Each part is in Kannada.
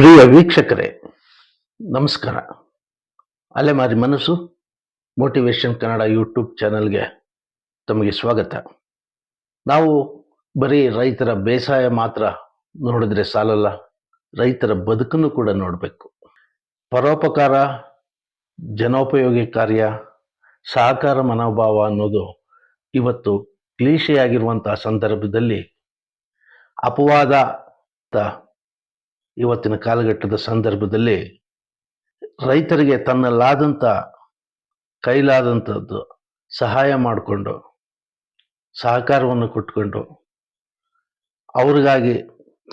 ಪ್ರಿಯ ವೀಕ್ಷಕರೇ, ನಮಸ್ಕಾರ. ಅಲೆಮಾರಿ ಮನಸ್ಸು ಮೋಟಿವೇಶನ್ ಕನ್ನಡ ಯೂಟ್ಯೂಬ್ ಚಾನಲ್ಗೆ ತಮಗೆ ಸ್ವಾಗತ. ನಾವು ಬರೀ ರೈತರ ಬೇಸಾಯ ಮಾತ್ರ ನೋಡಿದ್ರೆ ಸಾಲಲ್ಲ, ರೈತರ ಬದುಕನ್ನು ಕೂಡ ನೋಡಬೇಕು. ಪರೋಪಕಾರ, ಜನೋಪಯೋಗಿ ಕಾರ್ಯ, ಸಹಕಾರ ಮನೋಭಾವ ಅನ್ನೋದು ಇವತ್ತು ಕ್ಲೀಶೆಯಾಗಿರುವಂತಹ ಸಂದರ್ಭದಲ್ಲಿ ಅಪವಾದ ಇವತ್ತಿನ ಕಾಲಘಟ್ಟದ ಸಂದರ್ಭದಲ್ಲಿ ರೈತರಿಗೆ ತನ್ನಲ್ಲಾದಂಥ ಕೈಲಾದಂಥದ್ದು ಸಹಾಯ ಮಾಡಿಕೊಂಡು ಸಹಕಾರವನ್ನು ಕೊಟ್ಕೊಂಡು ಅವ್ರಿಗಾಗಿ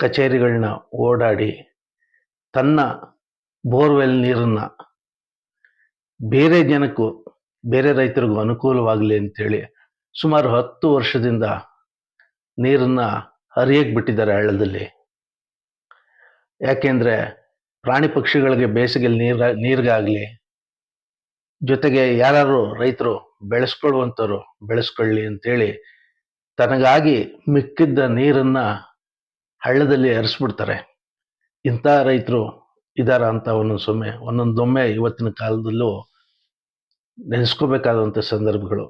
ಕಚೇರಿಗಳನ್ನ ಓಡಾಡಿ ತನ್ನ ಬೋರ್ವೆಲ್ ನೀರನ್ನು ಬೇರೆ ಜನಕ್ಕೂ ಬೇರೆ ರೈತರಿಗೂ ಅನುಕೂಲವಾಗಲಿ ಅಂತೇಳಿ ಸುಮಾರು ಹತ್ತು ವರ್ಷದಿಂದ ನೀರನ್ನು ಹರಿಯಕ್ಕೆ ಬಿಟ್ಟಿದ್ದಾರೆ ಹಳ್ಳದಲ್ಲಿ. ಯಾಕೆಂದ್ರೆ ಪ್ರಾಣಿ ಪಕ್ಷಿಗಳಿಗೆ ಬೇಸಿಗೆಯಲ್ಲಿ ನೀರ ನೀರಿಗಾಗಲಿ ಜೊತೆಗೆ ಯಾರು ರೈತರು ಬೆಳೆಸ್ಕೊಳ್ಳುವಂಥವ್ರು ಬೆಳೆಸ್ಕೊಳ್ಳಿ ಅಂತೇಳಿ ತನಗಾಗಿ ಮಿಕ್ಕಿದ್ದ ನೀರನ್ನ ಹಳ್ಳದಲ್ಲಿ ಹರಿಸ್ಬಿಡ್ತಾರೆ. ಇಂಥ ರೈತರು ಇದಾರ ಅಂತ ಒಂದೊಂದು ಸೊಮ್ಮೆ, ಒಂದೊಂದೊಮ್ಮೆ ಇವತ್ತಿನ ಕಾಲದಲ್ಲೂ ನೆನೆಸ್ಕೋಬೇಕಾದಂಥ ಸಂದರ್ಭಗಳು.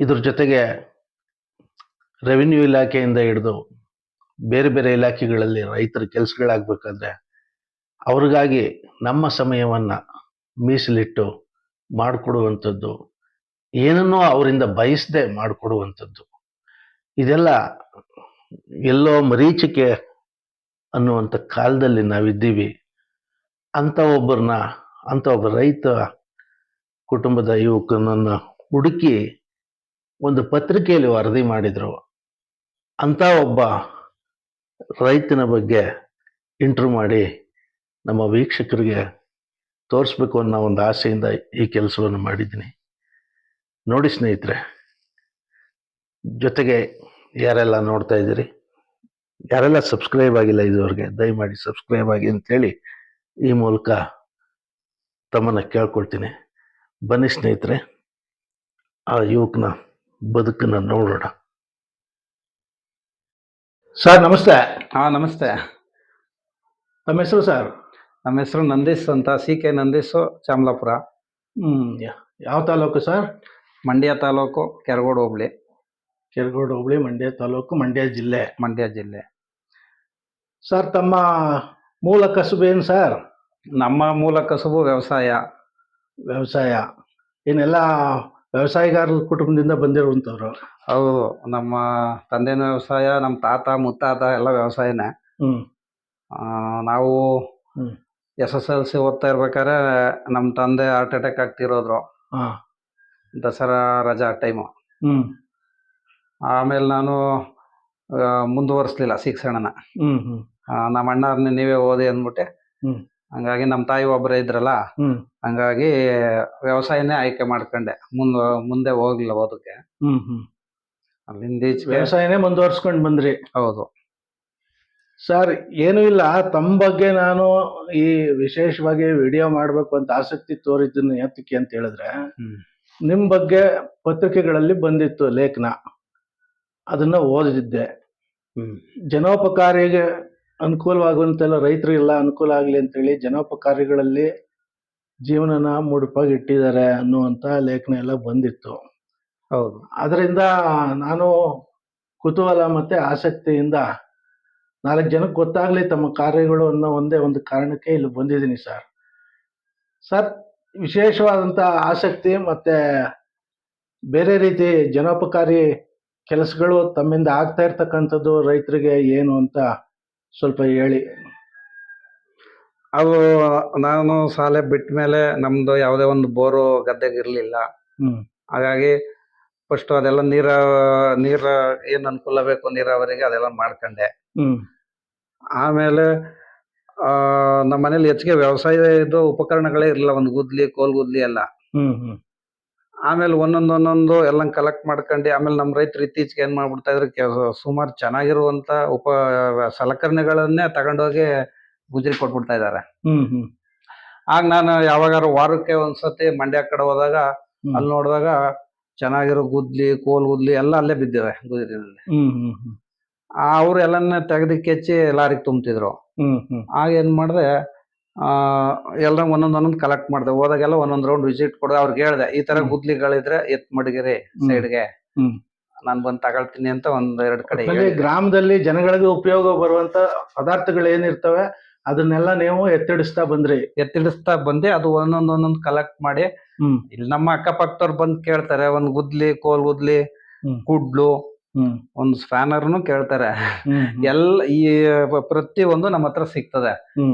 ಇದ್ರ ಜೊತೆಗೆ ರೆವಿನ್ಯೂ ಇಲಾಖೆಯಿಂದ ಹಿಡಿದು ಬೇರೆ ಬೇರೆ ಇಲಾಖೆಗಳಲ್ಲಿ ರೈತರ ಕೆಲಸಗಳಾಗಬೇಕಾದ್ರೆ ಅವ್ರಿಗಾಗಿ ನಮ್ಮ ಸಮಯವನ್ನು ಮೀಸಲಿಟ್ಟು ಮಾಡಿಕೊಡುವಂಥದ್ದು, ಏನನ್ನೋ ಅವರಿಂದ ಬಯಸದೆ ಮಾಡಿಕೊಡುವಂಥದ್ದು. ಇದೆಲ್ಲ ಎಲ್ಲೋ ಮರೀಚಿಕೆ ಅನ್ನುವಂಥ ಕಾಲದಲ್ಲಿ ನಾವಿದ್ದೀವಿ. ಅಂಥ ಒಬ್ಬರನ್ನ, ಅಂಥ ಒಬ್ಬ ರೈತ ಕುಟುಂಬದ ಯುವಕನನ್ನು ಹುಡುಕಿ ಒಂದು ಪತ್ರಿಕೆಯಲ್ಲಿ ವರದಿ ಮಾಡಿದ್ರು. ಅಂಥ ಒಬ್ಬ ರೈತನ ಬಗ್ಗೆ ಇಂಟ್ರೂ ಮಾಡಿ ನಮ್ಮ ವೀಕ್ಷಕರಿಗೆ ತೋರಿಸ್ಬೇಕು ಅನ್ನೋ ಒಂದು ಆಸೆಯಿಂದ ಈ ಕೆಲಸವನ್ನು ಮಾಡಿದ್ದೀನಿ. ನೋಡಿ ಸ್ನೇಹಿತರೆ, ಜೊತೆಗೆ ಯಾರೆಲ್ಲ ನೋಡ್ತಾ ಇದ್ದೀರಿ, ಯಾರೆಲ್ಲ ಸಬ್ಸ್ಕ್ರೈಬ್ ಆಗಿಲ್ಲ ಇದುವರೆಗೆ, ದಯಮಾಡಿ ಸಬ್ಸ್ಕ್ರೈಬ್ ಆಗಿ ಅಂತೇಳಿ ಈ ಮೂಲಕ ತಮ್ಮನ್ನು ಕೇಳ್ಕೊಳ್ತೀನಿ. ಬನ್ನಿ ಸ್ನೇಹಿತರೆ, ಆ ಯುವಕನ ಬದುಕನ್ನು ನೋಡೋಣ. ಸರ್ ನಮಸ್ತೆ. ಹಾ ನಮಸ್ತೆ. ತಮ್ಮ ಹೆಸರು ಸರ್? ನಮ್ಮ ಹೆಸರು ನಂದೀಶ್ ಅಂತ ಸಿ ಕೆ ನಂದೀಶು ಚಾಮಲಾಪುರ. ಹ್ಮ್ ಯಾ- ಯಾವ ತಾಲೂಕು ಸರ್? ಮಂಡ್ಯ ತಾಲೂಕು ಕೆರಗೋಡು ಹೋಬಳಿ. ಕೆರಗೋಡು ಹೋಬಳಿ ಮಂಡ್ಯ ತಾಲೂಕು ಮಂಡ್ಯ ಜಿಲ್ಲೆ. ಮಂಡ್ಯ ಜಿಲ್ಲೆ. ಸರ್ ತಮ್ಮ ಮೂಲ ಕಸುಬು ಏನು ಸರ್? ನಮ್ಮ ಮೂಲ ಕಸುಬು ವ್ಯವಸಾಯ. ವ್ಯವಸಾಯ. ಏನೆಲ್ಲ ವ್ಯವಸಾಯಗಾರರ ಕುಟುಂಬದಿಂದ ಬಂದಿರುವಂಥವ್ರು. ಹೌದು ನಮ್ಮ ತಂದೆನ ವ್ಯವಸಾಯ ನಮ್ಮ ತಾತ ಮುತ್ತಾತ ಎಲ್ಲ ವ್ಯವಸಾಯನೇ. ಹ್ಮ್. ಆ, ನಾವು ಹ್ಮ್. ಎಸ್ ಎಸ್ ಎಲ್ ಸಿ ಓದ್ತಾ ಇರ್ಬೇಕಾದ್ರೆ ನಮ್ಮ ತಂದೆ ಹಾರ್ಟ್ ಅಟ್ಯಾಕ್ ಆಗ್ತಿರೋದ್ರು. ಹಾ. ದಸರಾ ರಜಾ ಟೈಮು ಹ್ಮ್. ಆಮೇಲೆ ನಾನು ಮುಂದುವರಿಸ್ಲಿಲ್ಲ ಶಿಕ್ಷಣನ. ಹ್ಮ್ ಹ್ಮ್. ಆ, ನಮ್ಮ ಅಣ್ಣವ್ರನ್ನ ನೀವೇ ಓದಿ ಅಂದ್ಬಿಟ್ಟೆ. ಹ್ಮ್. ಹಂಗಾಗಿ ನಮ್ಮ ತಾಯಿ ಒಬ್ಬರೇ ಇದ್ರಲ್ಲ ಹ್ಮ್. ಹಂಗಾಗಿ ವ್ಯವಸಾಯನೇ ಆಯ್ಕೆ ಮಾಡ್ಕೊಂಡೆ. ಮುಂದೆ ಮುಂದೆ ಹೋಗ್ಲಿಲ್ಲ ಓದಕ್ಕೆ ಹ್ಮ್ ಹ್ಮ್. ಅಲ್ಲಿಂದ ಈಚೆಗೆ ವ್ಯವಸಾಯನೇ ಮುಂದುವರ್ಸ್ಕೊಂಡು ಬಂದ್ರಿ. ಹೌದು. ಸರ್ ಏನೂ ಇಲ್ಲ. ತಮ್ಮ ಬಗ್ಗೆ ನಾನು ಈ ವಿಶೇಷವಾಗಿ ವಿಡಿಯೋ ಮಾಡಬೇಕು ಅಂತ ಆಸಕ್ತಿ ತೋರಿದ್ದನ್ನು ಎತ್ತಿಕೆ ಅಂತ ಹೇಳಿದ್ರೆ ಹ್ಮ್. ನಿಮ್ಮ ಬಗ್ಗೆ ಪತ್ರಿಕೆಗಳಲ್ಲಿ ಬಂದಿತ್ತು ಲೇಖನ. ಅದನ್ನ ಓದಿದ್ದೆ. ಹ್ಮ್. ಜನೋಪಕಾರಿಗೆ ಅನುಕೂಲವಾಗುವಂತೆಲ್ಲ ರೈತರಿಗೆಲ್ಲ ಅನುಕೂಲ ಆಗಲಿ ಅಂತೇಳಿ ಜನೋಪಕಾರಿಗಳಲ್ಲಿ ಜೀವನನ ಮುಡುಪಾಗಿ ಇಟ್ಟಿದ್ದಾರೆ ಅನ್ನುವಂಥ ಲೇಖನ ಎಲ್ಲ ಬಂದಿತ್ತು. ಹೌದು. ಅದರಿಂದ ನಾನು ಕುತೂಹಲ ಮತ್ತೆ ಆಸಕ್ತಿಯಿಂದ ನಾಲ್ಕು ಜನಕ್ಕೆ ಗೊತ್ತಾಗ್ಲಿ ತಮ್ಮ ಕಾರ್ಯಗಳು ಅನ್ನೋ ಒಂದೇ ಒಂದು ಕಾರಣಕ್ಕೆ ಇಲ್ಲಿ ಬಂದಿದ್ದೀನಿ ಸರ್. ಸರ್ ವಿಶೇಷವಾದಂಥ ಆಸಕ್ತಿ ಮತ್ತೆ ಬೇರೆ ರೀತಿ ಜನೋಪಕಾರಿ ಕೆಲಸಗಳು ತಮ್ಮಿಂದ ಆಗ್ತಾ ಇರ್ತಕ್ಕಂಥದ್ದು ರೈತರಿಗೆ ಏನು ಅಂತ ಸ್ವಲ್ಪ ಹೇಳಿ. ಅದು ನಾನು ಶಾಲೆ ಬಿಟ್ಟ ಮೇಲೆ ನಮ್ದು ಯಾವುದೇ ಒಂದು ಬೋರು ಗದ್ದೆಗೆ ಇರಲಿಲ್ಲ. ಹ್ಮ್. ಹಾಗಾಗಿ ಫಸ್ಟ್ ಅದೆಲ್ಲ ನೀರ ನೀರ ಏನು ಅನುಕೂಲ ಬೇಕು ನೀರಾವರಿಗೆ ಅದೆಲ್ಲ ಮಾಡ್ಕೊಂಡೆ. ಆಮೇಲೆ ಆ, ನಮ್ಮ ಮನೇಲಿ ಹೆಚ್ಚಿಗೆ ವ್ಯವಸಾಯ ಇದು ಉಪಕರಣಗಳೇ ಇರಲಿಲ್ಲ. ಒಂದು ಗುದ್ಲಿ ಕೋಲ್ ಗುದ್ಲಿ ಎಲ್ಲ ಆಮೇಲೆ ಒಂದೊಂದು ಒಂದೊಂದು ಎಲ್ಲ ಕಲೆಕ್ಟ್ ಮಾಡ್ಕೊಂಡು ಆಮೇಲೆ ನಮ್ಮ ರೈತರು ಇತ್ತೀಚೆಗೆ ಏನ್ ಮಾಡ್ಬಿಡ್ತಾ ಇದ್ರು ಸುಮಾರು ಚೆನ್ನಾಗಿರುವಂತ ಉಪ ಸಲಕರಣೆಗಳನ್ನೇ ತಗೊಂಡೋಗಿ ಗುಜರಿ ಕೊಟ್ಬಿಡ್ತಾ ಇದ್ದಾರೆ ಹ್ಮ್ ಹ್ಮ್. ಆಗ ನಾನು ಯಾವಾಗಾರು ವಾರಕ್ಕೆ ಒಂದ್ಸತಿ ಮಂಡ್ಯ ಕಡೆ ಹೋದಾಗ. ಅಲ್ಲಿ ನೋಡಿದಾಗ ಚೆನ್ನಾಗಿರೋ ಗುದ್ಲಿ ಕೋಲ್ ಗುದ್ಲಿ ಎಲ್ಲ ಅಲ್ಲೇ ಬಿದ್ದಿವೆ ಗುಜರಿನಲ್ಲಿ ಹ್ಮ್ ಹ್ಮ್ ಹ್ಮ್. ಅವ್ರು ಎಲ್ಲನ್ನ ತೆಗೆದು ಕೆಚ್ಚಿ ಲಾರಿಗೆ ತುಂಬ್ತಿದ್ರು. ಹ್ಮ್ ಹ್ಮ್. ಆಗ ಏನ್ ಮಾಡಿದೆ ಎಲ್ಲ ಒಂದೊಂದ್ ಒಂದೊಂದು ಕಲೆಕ್ಟ್ ಮಾಡ್ದೆ. ಹೋದಾಗೆಲ್ಲ ಒಂದೊಂದ್ ರೌಂಡ್ ವಿಸಿಟ್ ಕೊಡ್ದೆ. ಅವ್ರಿಗೆ ಹೇಳ್ದೆ ಈ ತರ. ಗುದ್ಲಿಗಳಿದ್ರೆ ಎತ್ ಮಡಗಿರಿ. ಸೈಡ್ಗೆ ನಾನು ಬಂದ್ ತಗೊಳ್ತೀನಿ ಅಂತ ಒಂದ್ ಎರಡ್ ಕಡೆ ಗ್ರಾಮದಲ್ಲಿ ಜನಗಳಿಗೆ ಉಪಯೋಗ ಬರುವಂತ ಪದಾರ್ಥಗಳು ಏನಿರ್ತವೆ ಅದನ್ನೆಲ್ಲ ನೀವು ಎತ್ತಿಡಿಸ್ತಾ ಬಂದ್ರಿ. ಎತ್ತಿಡಿಸ್ತಾ ಬಂದೆ. ಅದು ಒಂದೊಂದ್ ಒಂದೊಂದ್ ಕಲೆಕ್ಟ್ ಮಾಡಿ. ಇಲ್ಲಿ ನಮ್ಮ ಅಕ್ಕಪಕ್ಕದವ್ರು ಬಂದ್ ಕೇಳ್ತಾರೆ ಒಂದ್ ಗುದ್ಲಿ ಕೋಲ್ ಗುದ್ಲಿ ಹ್ಮ್. ಒಂದ್ ಸ್ಪ್ಯಾನರ್ನು ಕೇಳ್ತಾರೆ. ಎಲ್ಲ ಈ ಪ್ರತಿ ಒಂದು ನಮ್ಮ ಹತ್ರ ಸಿಗ್ತದೆ.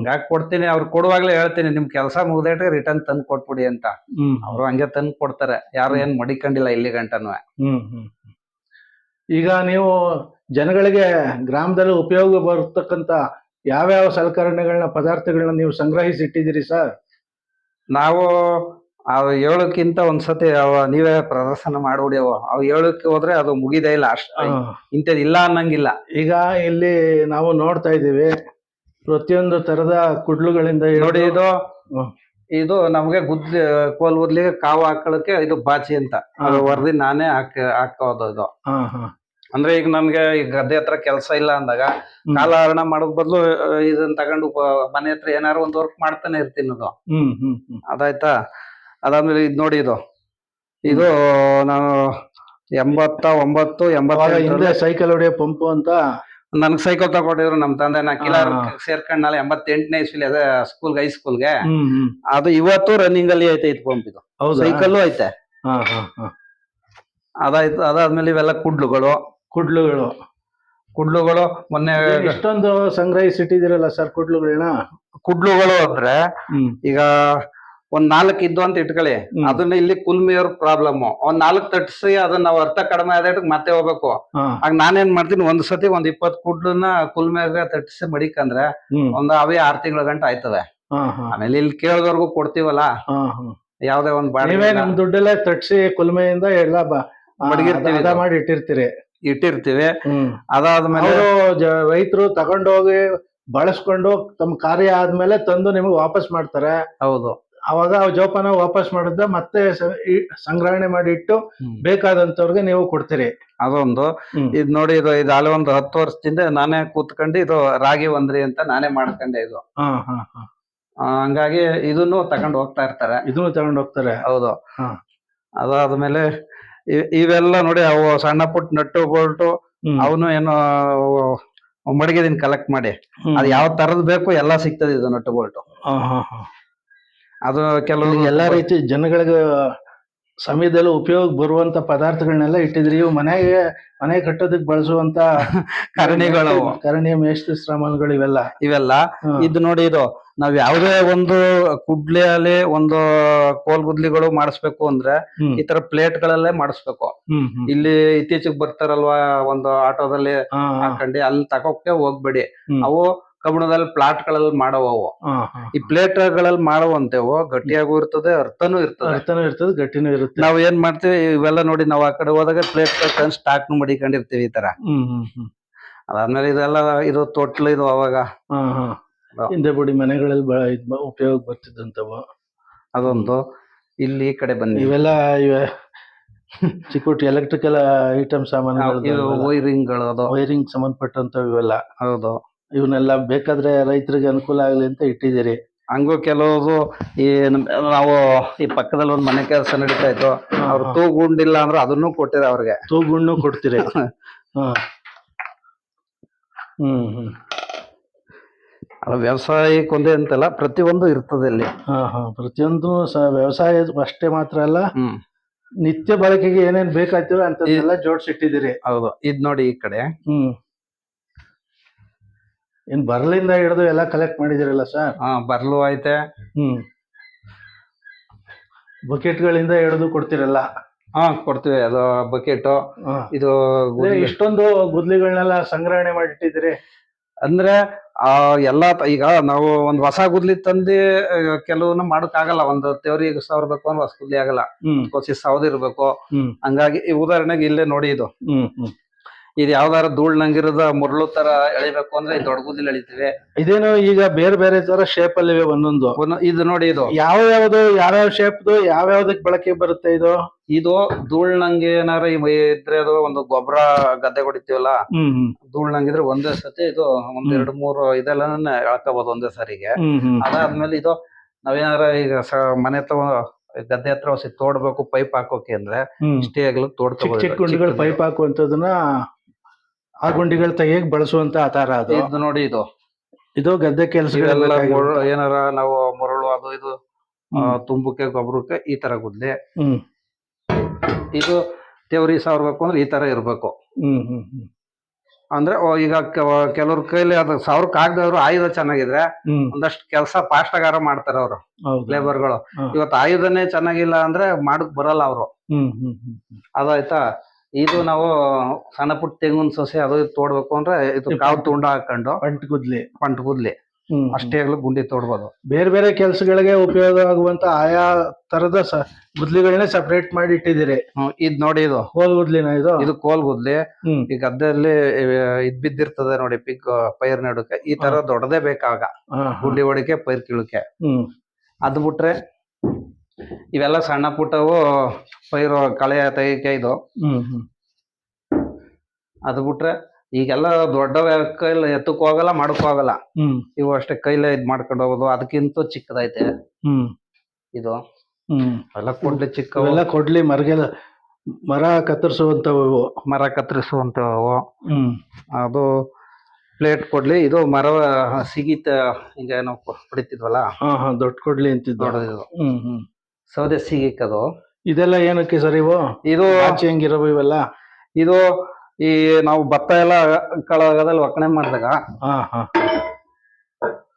ಯಾಕೆ ಕೊಡ್ತೀನಿ ಅವ್ರು ಕೊಡುವಾಗ್ಲೇ ಹೇಳ್ತೀನಿ ನಿಮ್ ಕೆಲಸ ಮುಗ್ದೈಟ್ರೆ ರಿಟರ್ನ್ ತಂದು ಕೊಟ್ಬಿಡಿ ಅಂತ. ಅವ್ರು ಹಂಗೆ ತಂದು ಕೊಡ್ತಾರೆ. ಯಾರು ಏನ್ ಮಡಿಕೊಂಡಿಲ್ಲ ಇಲ್ಲಿ ಗಂಟನು. ಈಗ ನೀವು ಜನಗಳಿಗೆ ಗ್ರಾಮದಲ್ಲಿ ಉಪಯೋಗ ಬರ್ತಕ್ಕಂತ ಯಾವ್ಯಾವ ಸಲಕರಣೆಗಳನ್ನ ಪದಾರ್ಥಗಳನ್ನ ನೀವು ಸಂಗ್ರಹಿಸಿ ಇಟ್ಟಿದ್ದೀರಿ ಸರ್? ನಾವು ಅವ್ ಏಳಕ್ಕಿಂತ ಒಂದ್ಸತಿ ಅವ ನೀವೇ ಪ್ರದರ್ಶನ ಮಾಡ್ಬಿಡ್ಯವ. ಅವು ಹೇಳಕ್ಕೆ ಹೋದ್ರೆ ಅದು ಮುಗಿದೇ ಇಲ್ಲ ಅಷ್ಟ ಇಲ್ಲ ಅನ್ನಂಗಿಲ್ಲ. ಈಗ ಇಲ್ಲಿ ನಾವು ನೋಡ್ತಾ ಇದೀವಿ ಪ್ರತಿಯೊಂದು ತರದ ಕುಡ್ಲುಗಳಿಂದ ನೋಡಿ ಇದು. ಇದು ನಮ್ಗೆ ಗುದ್ಲಿ ಕೋಲ್ ಉದ್ಲಿಗೆ ಕಾವು ಹಾಕೊಳಕ್ಕೆ ಇದು ಬಾಚಿ ಅಂತ. ಅದು. ವರದಿ ನಾನೇ ಹಾಕ ಹಾಕೋದು ಇದು. ಅಂದ್ರೆ ಈಗ ನನ್ಗೆ ಈಗ ಗದ್ದೆ ಹತ್ರ ಕೆಲಸ ಇಲ್ಲ ಅಂದಾಗ ಕಾಲ ಕಾಲಹರಣ ಮಾಡೋದ್ ಬದಲು ಇದನ್ನ ತಗೊಂಡು ಮನೆ ಹತ್ರ ಏನಾರು ಒಂದ್ ವರ್ಕ್ ಮಾಡ್ತಾನೆ ಇರ್ತೀನಿ ಅದು. ಹ್ಮ್ ಹ್ಮ್ ಹ್ಮ್. ಅದಾಯ್ತಾ? ಅದಾದ್ಮೇಲೆ ಇದು ನೋಡಿ ಇದು. ಇದು ನಾನು ಎಂಬತ್ತ ಒಂಬತ್ತು ಅವಾಗ ಹಿಂದೆ ಸೈಕಲ್ ಹೊಡೆಯೋ ಪಂಪು ಅಂತ? ನನ್ಗೆ ಸೈಕಲ್ ತಗೊಂಡಿದ್ರು ನಮ್ ತಂದೆ. ನಾ ಕಿಲಾರ್ ಹಾ. ಸೇರ್ಕೊಂಡ್ನಲ್ಲ ಎಂಬತ್ತೆಂಟನೇ ಇಸ್ವಿಲಿ ಅದೇ ಸ್ಕೂಲ್ಗೆ ಹೈಸ್ಕೂಲ್ಗೆ ಅದು ಇವತ್ತು ರನ್ನಿಂಗ್ ಅಲ್ಲಿ ಐತೆ ಇದು ಪಂಪ್ ಇದು. ಸೈಕಲ್ ಸೈಕಲ್ಲು ಐತೆ. ಅದಾಯ್ತು ಅದಾದ್ಮೇಲೆ ಇವೆಲ್ಲ ಕುಡ್ಲುಗಳು. ಕುಡ್ಲುಗಳು. ಕುಡ್ಲುಗಳು ಮೊನ್ನೆ ಇಷ್ಟೊಂದು ಸಂಗ್ರಹಿಸಿಟ್ಟಿದಿರಲ್ಲ ಸರ್ ಕುಡ್ಲುಗಳನ್ನ? ಕುಡ್ಲುಗಳು ಅಂದ್ರೆ ಈಗ ಒಂದ್ ನಾಲ್ಕು ಇದ್ದು ಅಂತ ಇಟ್ಕೊಳ್ಳಿ. ಅದನ್ನ ಇಲ್ಲಿ ಕುಲ್ಮಿಯವ್ರ ಪ್ರಾಬ್ಲಮ್ ಒಂದ್ ನಾಲ್ಕು ತಟ್ಸಿ ಅದನ್ನ ನಾವು ಅರ್ಥ ಕಡಿಮೆ ಆದ ಮತ್ತೆ ಹೋಗ್ಬೇಕು. ಆಗ ನಾನೇನ್ ಮಾಡ್ತೀನಿ ಒಂದ್ ಸತಿ ಒಂದ್ ಇಪ್ಪತ್ ಕುಡ್ಲನ್ನ ಕುಲ್ಮಿಯಾಗ ತಟ್ಟಿಸಿ ಮಡಿಕಂದ್ರೆ ಒಂದ್ ಅವೇ ಆರ್ ತಿಂಗಳ ಗಂಟ ಆಯ್ತದೆ. ಆಮೇಲೆ ಇಲ್ಲಿ ಕೇಳಿದವ್ರಿಗೂ ಕೊಡ್ತೀವಲ್ಲ? ಯಾವ್ದೇ ಒಂದ್ ಬಾಡಿಗೆ ನಮ್ ದುಡ್ಡೆಲ್ಲ ತಟ್ಸಿ ಕುಲ್ಮೆಯಿಂದ ಎಲ್ಲ ಮಡಗಿರ್ತೀವಿ ಮಾಡಿ ಇಟ್ಟಿರ್ತೀರಿ. ಇಟ್ಟಿರ್ತೀವಿ. ಅದಾದ್ಮೇಲೆ ರೈತರು ತಗೊಂಡೋಗಿ ಬಳಸ್ಕೊಂಡು ತಮ್ಮ ಕಾರ್ಯ ಆದ್ಮೇಲೆ ತಂದು ನಿಮಗೆ ವಾಪಸ್ ಮಾಡ್ತಾರೆ. ಹೌದು. ಅವಾಗ ಜೋಪಾನ ವಾಪಸ್ ಮಾಡಿದ್ದ ಮತ್ತೆ ಸಂಗ್ರಹಣೆ ಮಾಡಿ ಇಟ್ಟು ಬೇಕಾದಂತವ್ರಿಗೆ ನೀವು ಕೊಡ್ತೀರಿ. ಅದೊಂದು. ಇದು ನೋಡಿ ಇದು ಇದು ಅಲ್ಲಿ ಒಂದು ಹತ್ತು ವರ್ಷದಿಂದ ನಾನೇ ಕೂತ್ಕೊಂಡು ಇದು ರಾಗಿ ಒಂದ್ರಿ ಅಂತ ನಾನೇ ಮಾಡ್ಕೊಂಡೆ ಇದು. ಹಂಗಾಗಿ ಇದನ್ನು ತಗೊಂಡು ಹೋಗ್ತಾ ಇರ್ತಾರೆ. ಇದನ್ನು ತಗೊಂಡು ಹೋಗ್ತಾರೆ. ಹೌದು. ಅದಾದ್ಮೇಲೆ ಇವೆಲ್ಲ ನೋಡಿ ಅವು ಸಣ್ಣ ಪುಟ್ಟ ನಟ್ಟು ಬೋಲ್ಟು ಅವನು ಏನೋ ಮಡಗಿದೀನಿ ಕಲೆಕ್ಟ್ ಮಾಡಿ. ಅದ್ ಯಾವ ತರದ್ ಬೇಕು ಎಲ್ಲಾ ಸಿಗ್ತದೆ ಇದು ನಟ್ಟು ಬೋಲ್ಟು. ಅದು ಕೆಲವು ಎಲ್ಲಾ ರೀತಿ ಜನಗಳಿಗೆ ಸಮಯದಲ್ಲಿ ಉಪಯೋಗ ಬರುವಂತ ಪದಾರ್ಥಗಳನ್ನೆಲ್ಲ ಇಟ್ಟಿದ್ರಿ ಇವು ಮನೆಗೆ ಮನೆ ಕಟ್ಟೋದಕ್ಕೆ ಬಳಸುವಂತ ಕರಣಿಗಳು. ಕರಣಿ ಮೇಷ್ಟ್ರ ಸಾಮಾನುಗಳು ಇವೆಲ್ಲ ಇವೆಲ್ಲ. ಇದು ನೋಡಿ ಇದು ನಾವ್ ಯಾವ್ದೇ ಒಂದು ಕುಡ್ಲಿಯಲ್ಲಿ ಒಂದು ಕೋಲ್ ಗುದ್ಲಿಗಳು ಮಾಡಿಸ್ಬೇಕು ಅಂದ್ರೆ. ಈ ತರ ಪ್ಲೇಟ್ ಗಳಲ್ಲೇ ಮಾಡಿಸ್ಬೇಕು. ಇಲ್ಲಿ ಇತ್ತೀಚೆಗೆ ಬರ್ತಾರಲ್ವಾ ಒಂದು ಆಟೋದಲ್ಲಿ ಹಾ, ಹಾ, ಅಲ್ಲಿ ತಗೋಕೆ ಹೋಗ್ಬೇಡಿ. ಅವು ಕಬ್ಬಣದಲ್ಲಿ ಪ್ಲಾಟ್ಗಳಲ್ಲಿ ಮಾಡುವವು. ಈ ಪ್ಲೇಟ್ಗಳಲ್ಲಿ ಮಾಡುವಂತೆವು ಗಟ್ಟಿಯಾಗೂ ಇರ್ತದೆ ಅರ್ಥನೂ ಇರ್ತದೆ. ಅರ್ಥನೂ ಇರ್ತದೆ ಗಟ್ಟಿನೂ ಇರುತ್ತೆ. ನಾವ್ ಏನ್ ಮಾಡ್ತೀವಿ ಇವೆಲ್ಲ ನೋಡಿ ನಾವ್ ಆ ಕಡೆ ಹೋದಾಗ ಪ್ಲೇಟ್ ತಂದು ಸ್ಟಾಕ್ ಮಡಿಕೊಂಡಿರ್ತೀವಿ ಈ ತರ. ಅದಾದ್ಮೇಲೆ ಇದೆಲ್ಲ ಇದು ತೊಟ್ಲು ಇದು ಅವಾಗ. ಹಿಂದೆ. ಬಿಡಿ ಮನೆಗಳಲ್ಲಿ ಉಪಯೋಗ ಬರ್ತಿದ್ದಂತವ ಅದೊಂದು. ಇಲ್ಲಿ ಈ ಕಡೆ ಬನ್ನಿ. ಇವೆಲ್ಲ ಇವೆ. ಚಿಕ್ಕ ಎಲೆಕ್ಟ್ರಿಕಲ್ ಐಟಮ್ ಸಾಮಾನು ವೈರಿಂಗ್ಗಳು ವೈರಿಂಗ್ ಸಂಬಂಧಪಟ್ಟಂತವು ಇವೆಲ್ಲ. ಹೌದು. ಇವನ್ನೆಲ್ಲ ಬೇಕಾದ್ರೆ ರೈತರಿಗೆ ಅನುಕೂಲ ಆಗಲಿ ಅಂತ ಇಟ್ಟಿದ್ದೀರಿ. ಹಂಗೂ ಕೆಲವರು ಈ ನಮ್- ನಾವು ಈ ಪಕ್ಕದಲ್ಲಿ ಒಂದು ಮನೆ ಕೆಲಸ ನಡೀತಾ ಇತ್ತು. ಅವ್ರು ತೂಗುಂಡಿಲ್ಲ ಅಂದ್ರೆ ಅದನ್ನು ಕೊಟ್ಟಿದೆ ಅವ್ರಿಗೆ. ತೂಗುಣ್ಣು ಕೊಡ್ತೀರಿ. ಹಾ. ಹ್ಮ್ ಹ್ಮ್. ಅದು ವ್ಯವಸಾಯಕ್ಕೊಂದೇ ಅಂತಲ್ಲ ಪ್ರತಿಯೊಂದು ಇರ್ತದೆ ಇಲ್ಲಿ ಹಾ ಹಾ. ಪ್ರತಿಯೊಂದು ಸ ವ್ಯವಸಾಯ ಅಷ್ಟೇ ಮಾತ್ರ ಅಲ್ಲ ಹ್ಮ್. ನಿತ್ಯ ಬಳಕೆಗೆ ಏನೇನ್ ಬೇಕಾಗ್ತವೆ ಅಂತದೆಲ್ಲ ಜೋಡಿಸಿಟ್ಟಿದ್ದೀರಿ. ಹೌದು. ಇದ್ ನೋಡಿ ಈ ಕಡೆ. ಹ್ಮ್. ಏನ್ ಬರ್ಲಿಂದ ಹಿಡಿದು ಎಲ್ಲ ಕಲೆಕ್ಟ್ ಮಾಡಿದಿರಲ್ಲ ಸರ್ ಹಾ ಬರ್ಲು ಐತೆ. ಹ್ಮ್. ಬಕೆಟ್ಗಳಿಂದ ಹಿಡಿದು ಕೊಡ್ತಿರಲ್ಲ? ಹಾ ಕೊಡ್ತೀವಿ. ಅದು ಬಕೆಟ್ ಹಾ. ಇದು ಅಂದ್ರೆ ಗುದ್ಲಿ. ಇಷ್ಟೊಂದು ಗುದ್ಲಿಗಳನ್ನೆಲ್ಲ ಸಂಗ್ರಹಣೆ ಮಾಡಿಟ್ಟಿದ್ರಿ ಅಂದ್ರೆ ಆ ಎಲ್ಲಾ ತ- ಈಗ ನಾವು ಒಂದ್ ಹೊಸ ಗುದ್ಲಿ ತಂದಿ ಕೆಲವನ್ನ ಮಾಡಕ್ ಆಗಲ್ಲ ಒಂದು ಈಗ ಸಾವಿರ ಬೇಕು ಅಂದ್ರೆ ಹೊಸ ಗುದ್ಲಿ ಆಗಲ್ಲ. ಹ್ಮ್. ಕೊಸಿ ಸಾವಿರ ಇರ್ಬೇಕು. ಹ್ಮ್. ಹಂಗಾಗಿ ಈ ಉದಾಹರಣೆಗೆ ಇಲ್ಲೇ ನೋಡಿ ಇದು. ಹ್ಮ್ ಹ್ಮ್. ಇದು ಯಾವ್ದಾರ ಧೂಳ್ ನಂಗಿರದ ಮುರಳು ತರ ಎಳಿಬೇಕು ಅಂದ್ರೆ ದೊಡ್ಡ ಗುದ್ಲಿ ಎಳಿತೀವಿ. ಇದೇನು ಈಗ ಬೇರೆ ಬೇರೆ ತರ ಶೇಪ್ ಅಲ್ಲಿ ಇವೆ ಒಂದೊಂದು. ಒಂದು- ಇದು ನೋಡಿ ಇದು. ಯಾವ ಯಾವ್ದು ಯಾವ್ಯಾವ ಶೇಪ್ ಯಾವ ಯಾವ್ದಕ್ ಬಳಕೆ ಬರುತ್ತೆ ಇದು? ಇದು ಧೂಳ್ ನಂಗೆ ಏನಾರ ಇದ್ರೆ ಅದು ಒಂದು ಗೊಬ್ಬರ ಗದ್ದೆ ಹೊಡಿತೀವಲ್ಲ ಧೂಳ್ ನಂಗಿದ್ರೆ ಒಂದೇ ಸತಿ ಇದು ಒಂದ್ ಎರಡ್ ಮೂರು ಇದೆಲ್ಲ ಎಳ್ಕೋಬಹುದು ಒಂದೇ ಸರಿಗೆ. ಅದಾದ್ಮೇಲೆ ಇದು ನಾವೇನಾರ ಈಗ ಮನೆ ತಗೋ ಗದ್ದೆ ಹತ್ರ ಹೊಸ ತೋಡ್ಬೇಕು ಪೈಪ್ ಹಾಕೋಕೆ ಅಂದ್ರೆ ಇಷ್ಟೇ ಆಗ್ಲು ತೋಡ್ಕೋಬಹುದು ಗುಂಡಿಗಳು ಪೈಪ್ ಹಾಕುವಂತದನ್ನ ಆ ಗುಂಡಿಗಳು ತೆಗಿಯಕ್ ಬಳಸುವಂತ ಆತಾರ ಅದು? ಇದು ನೋಡಿ ಇದು. ಇದು ಗದ್ದೆ ಕೆಲಸ ಏನಾರ ನಾವು ಮರಳು ಅದು ಇದು. ತುಂಬಕ್ಕೆ ಗೊಬ್ಬರಕ್ಕೆ ಈ ತರ ಗುದ್ದೆ. ಇದು ತೆವರಿ ಸಾರ್ಬೇಕು ಅಂದ್ರೆ ಈ ತರ ಇರ್ಬೇಕು. ಹ್ಮ್ ಹ್ಮ್ ಹ್ಮ್. ಅಂದ್ರೆ ಈಗ ಕೆಲವ್ರ ಕೈಲಿ ಅದು ಸಾವಿರಕ್ಕೆ ಆಗದವ್ರು ಆಯುಧ ಚೆನ್ನಾಗಿದ್ರೆ ಒಂದಷ್ಟು ಕೆಲಸ ಫಾಸ್ಟ್ ಆಗಾರ ಮಾಡ್ತಾರೆ ಅವರು ಲೇಬರ್ ಲೇಬರ್ಗಳು ಇವತ್ತು ಆಯುಧನೇ ಚೆನ್ನಾಗಿಲ್ಲ ಅಂದ್ರೆ ಮಾಡಕ್ ಬರಲ್ಲ ಅವರು. ಹ್ಮ್ ಹ್ಮ್ ಹ್ಮ್ ಹ್ಮ್. ಅದಾಯ್ತಾ? ಇದು ನಾವು ಸಣ್ಣ ಪುಟ್ಟ ತೆಂಗಿನ ಸೊಸೆ ಅದು ಇದು ತೋಡ್ಬೇಕು ಅಂದ್ರೆ ಇದು ಕಾವ್ ತುಂಡ ಹಾಕೊಂಡು ಅಂಟ್ ಗುದ್ಲಿ. ಪಂಟ್ ಗುದ್ಲಿ. ಹ್ಮ್. ಅಷ್ಟೇ ಆಗ್ಲೂ ಗುಂಡಿ ತೋಡ್ಬೋದು. ಬೇರೆ ಬೇರೆ ಕೆಲಸಗಳಿಗೆ ಉಪಯೋಗ ಆಗುವಂತ ಆಯಾ ತರದ ಸ ಗುದ್ಲಿಗಳನ್ನೇ ಸಪರೇಟ್ ಮಾಡಿ ಇಟ್ಟಿದ್ದೀರಿ. ಹ್ಮ್, ಇದ್ ನೋಡಿ ಇದು. ಕೋಲ್ ಗುದ್ಲಿನ ಇದು? ಇದು ಕೋಲ್ ಗುದ್ಲಿ. ಈಗ ಈ ಗದ್ದೆಯಲ್ಲಿ ಇದ್ ಬಿದ್ದಿರ್ತದೆ ನೋಡಿ ಪಿಕ್ ಪೈರ್ ನೆಡಕ್ಕೆ. ಈ ತರ ದೊಡ್ಡದೇ ಬೇಕಾಗ. ಹಾ, ಹಾ. ಗುಂಡಿ ಹೊಡಿಕೆ ಪೈರ್ ಕೀಳಕ್ಕೆ ಹ್ಮ್. ಅದ್ ಬಿಟ್ರೆ ಇವೆಲ್ಲ ಸಣ್ಣ ಪುಟ್ಟವು ಪೈರು ಕಳೆ ತೆಗಿಕೆ ಇದು. ಅದು ಬಿಟ್ರೆ ಈಗೆಲ್ಲ ದೊಡ್ಡ ಕೈಲಿ ಎತ್ತಕ್ ಹೋಗಲ್ಲ ಮಾಡಕ್ ಹೋಗಲ್ಲ. ಹ್ಮ್. ಇವು ಅಷ್ಟೇ ಕೈಲೇ ಇದ್ ಮಾಡ್ಕೊಂಡು ಹೋಗೋದು. ಅದಕ್ಕಿಂತ ಚಿಕ್ಕದೈತೆ. ಹ್ಮ್. ಇದು. ಹ್ಮ್. ಎಲ್ಲ ಕೊಡ್ಲಿ ಚಿಕ್ಕ ಎಲ್ಲ ಕೊಡ್ಲಿ ಮರಗೆಲ್ಲ ಮರ ಕತ್ತರಿಸುವಂತವು. ಮರ ಕತ್ತರಿಸುವಂತವು ಹ್ಮ್. ಅದು ಪ್ಲೇಟ್ ಕೊಡ್ಲಿ. ಇದು ಮರ ಸಿಗಿತ ಹಿಂಗ ನಾವು ಹೊಡಿತಿದ್ವಲ್ಲ ದೊಡ್ಡ ಕೊಡ್ಲಿ ಅಂತಿದ್ದು ದೊಡ್ಡದಿದು ಹ್ಮ್ ಹ್ಮ್. ಸೌದೆ ಸಿಗಿಕ್ಕದು ಇದೆಲ್ಲ ಏನಕ್ಕೆ ಸರ್ ಇವು? ಇದು ಆಚೆ ಹೆಂಗಿರವು ಇವೆಲ್ಲ? ಇದು ಈ ನಾವು ಭತ್ತ ಎಲ್ಲ ಕಳಗದಲ್ಲಿ ಒಕ್ಕಣೆ ಮಾಡಿದಾಗ ಹಾ ಹಾ.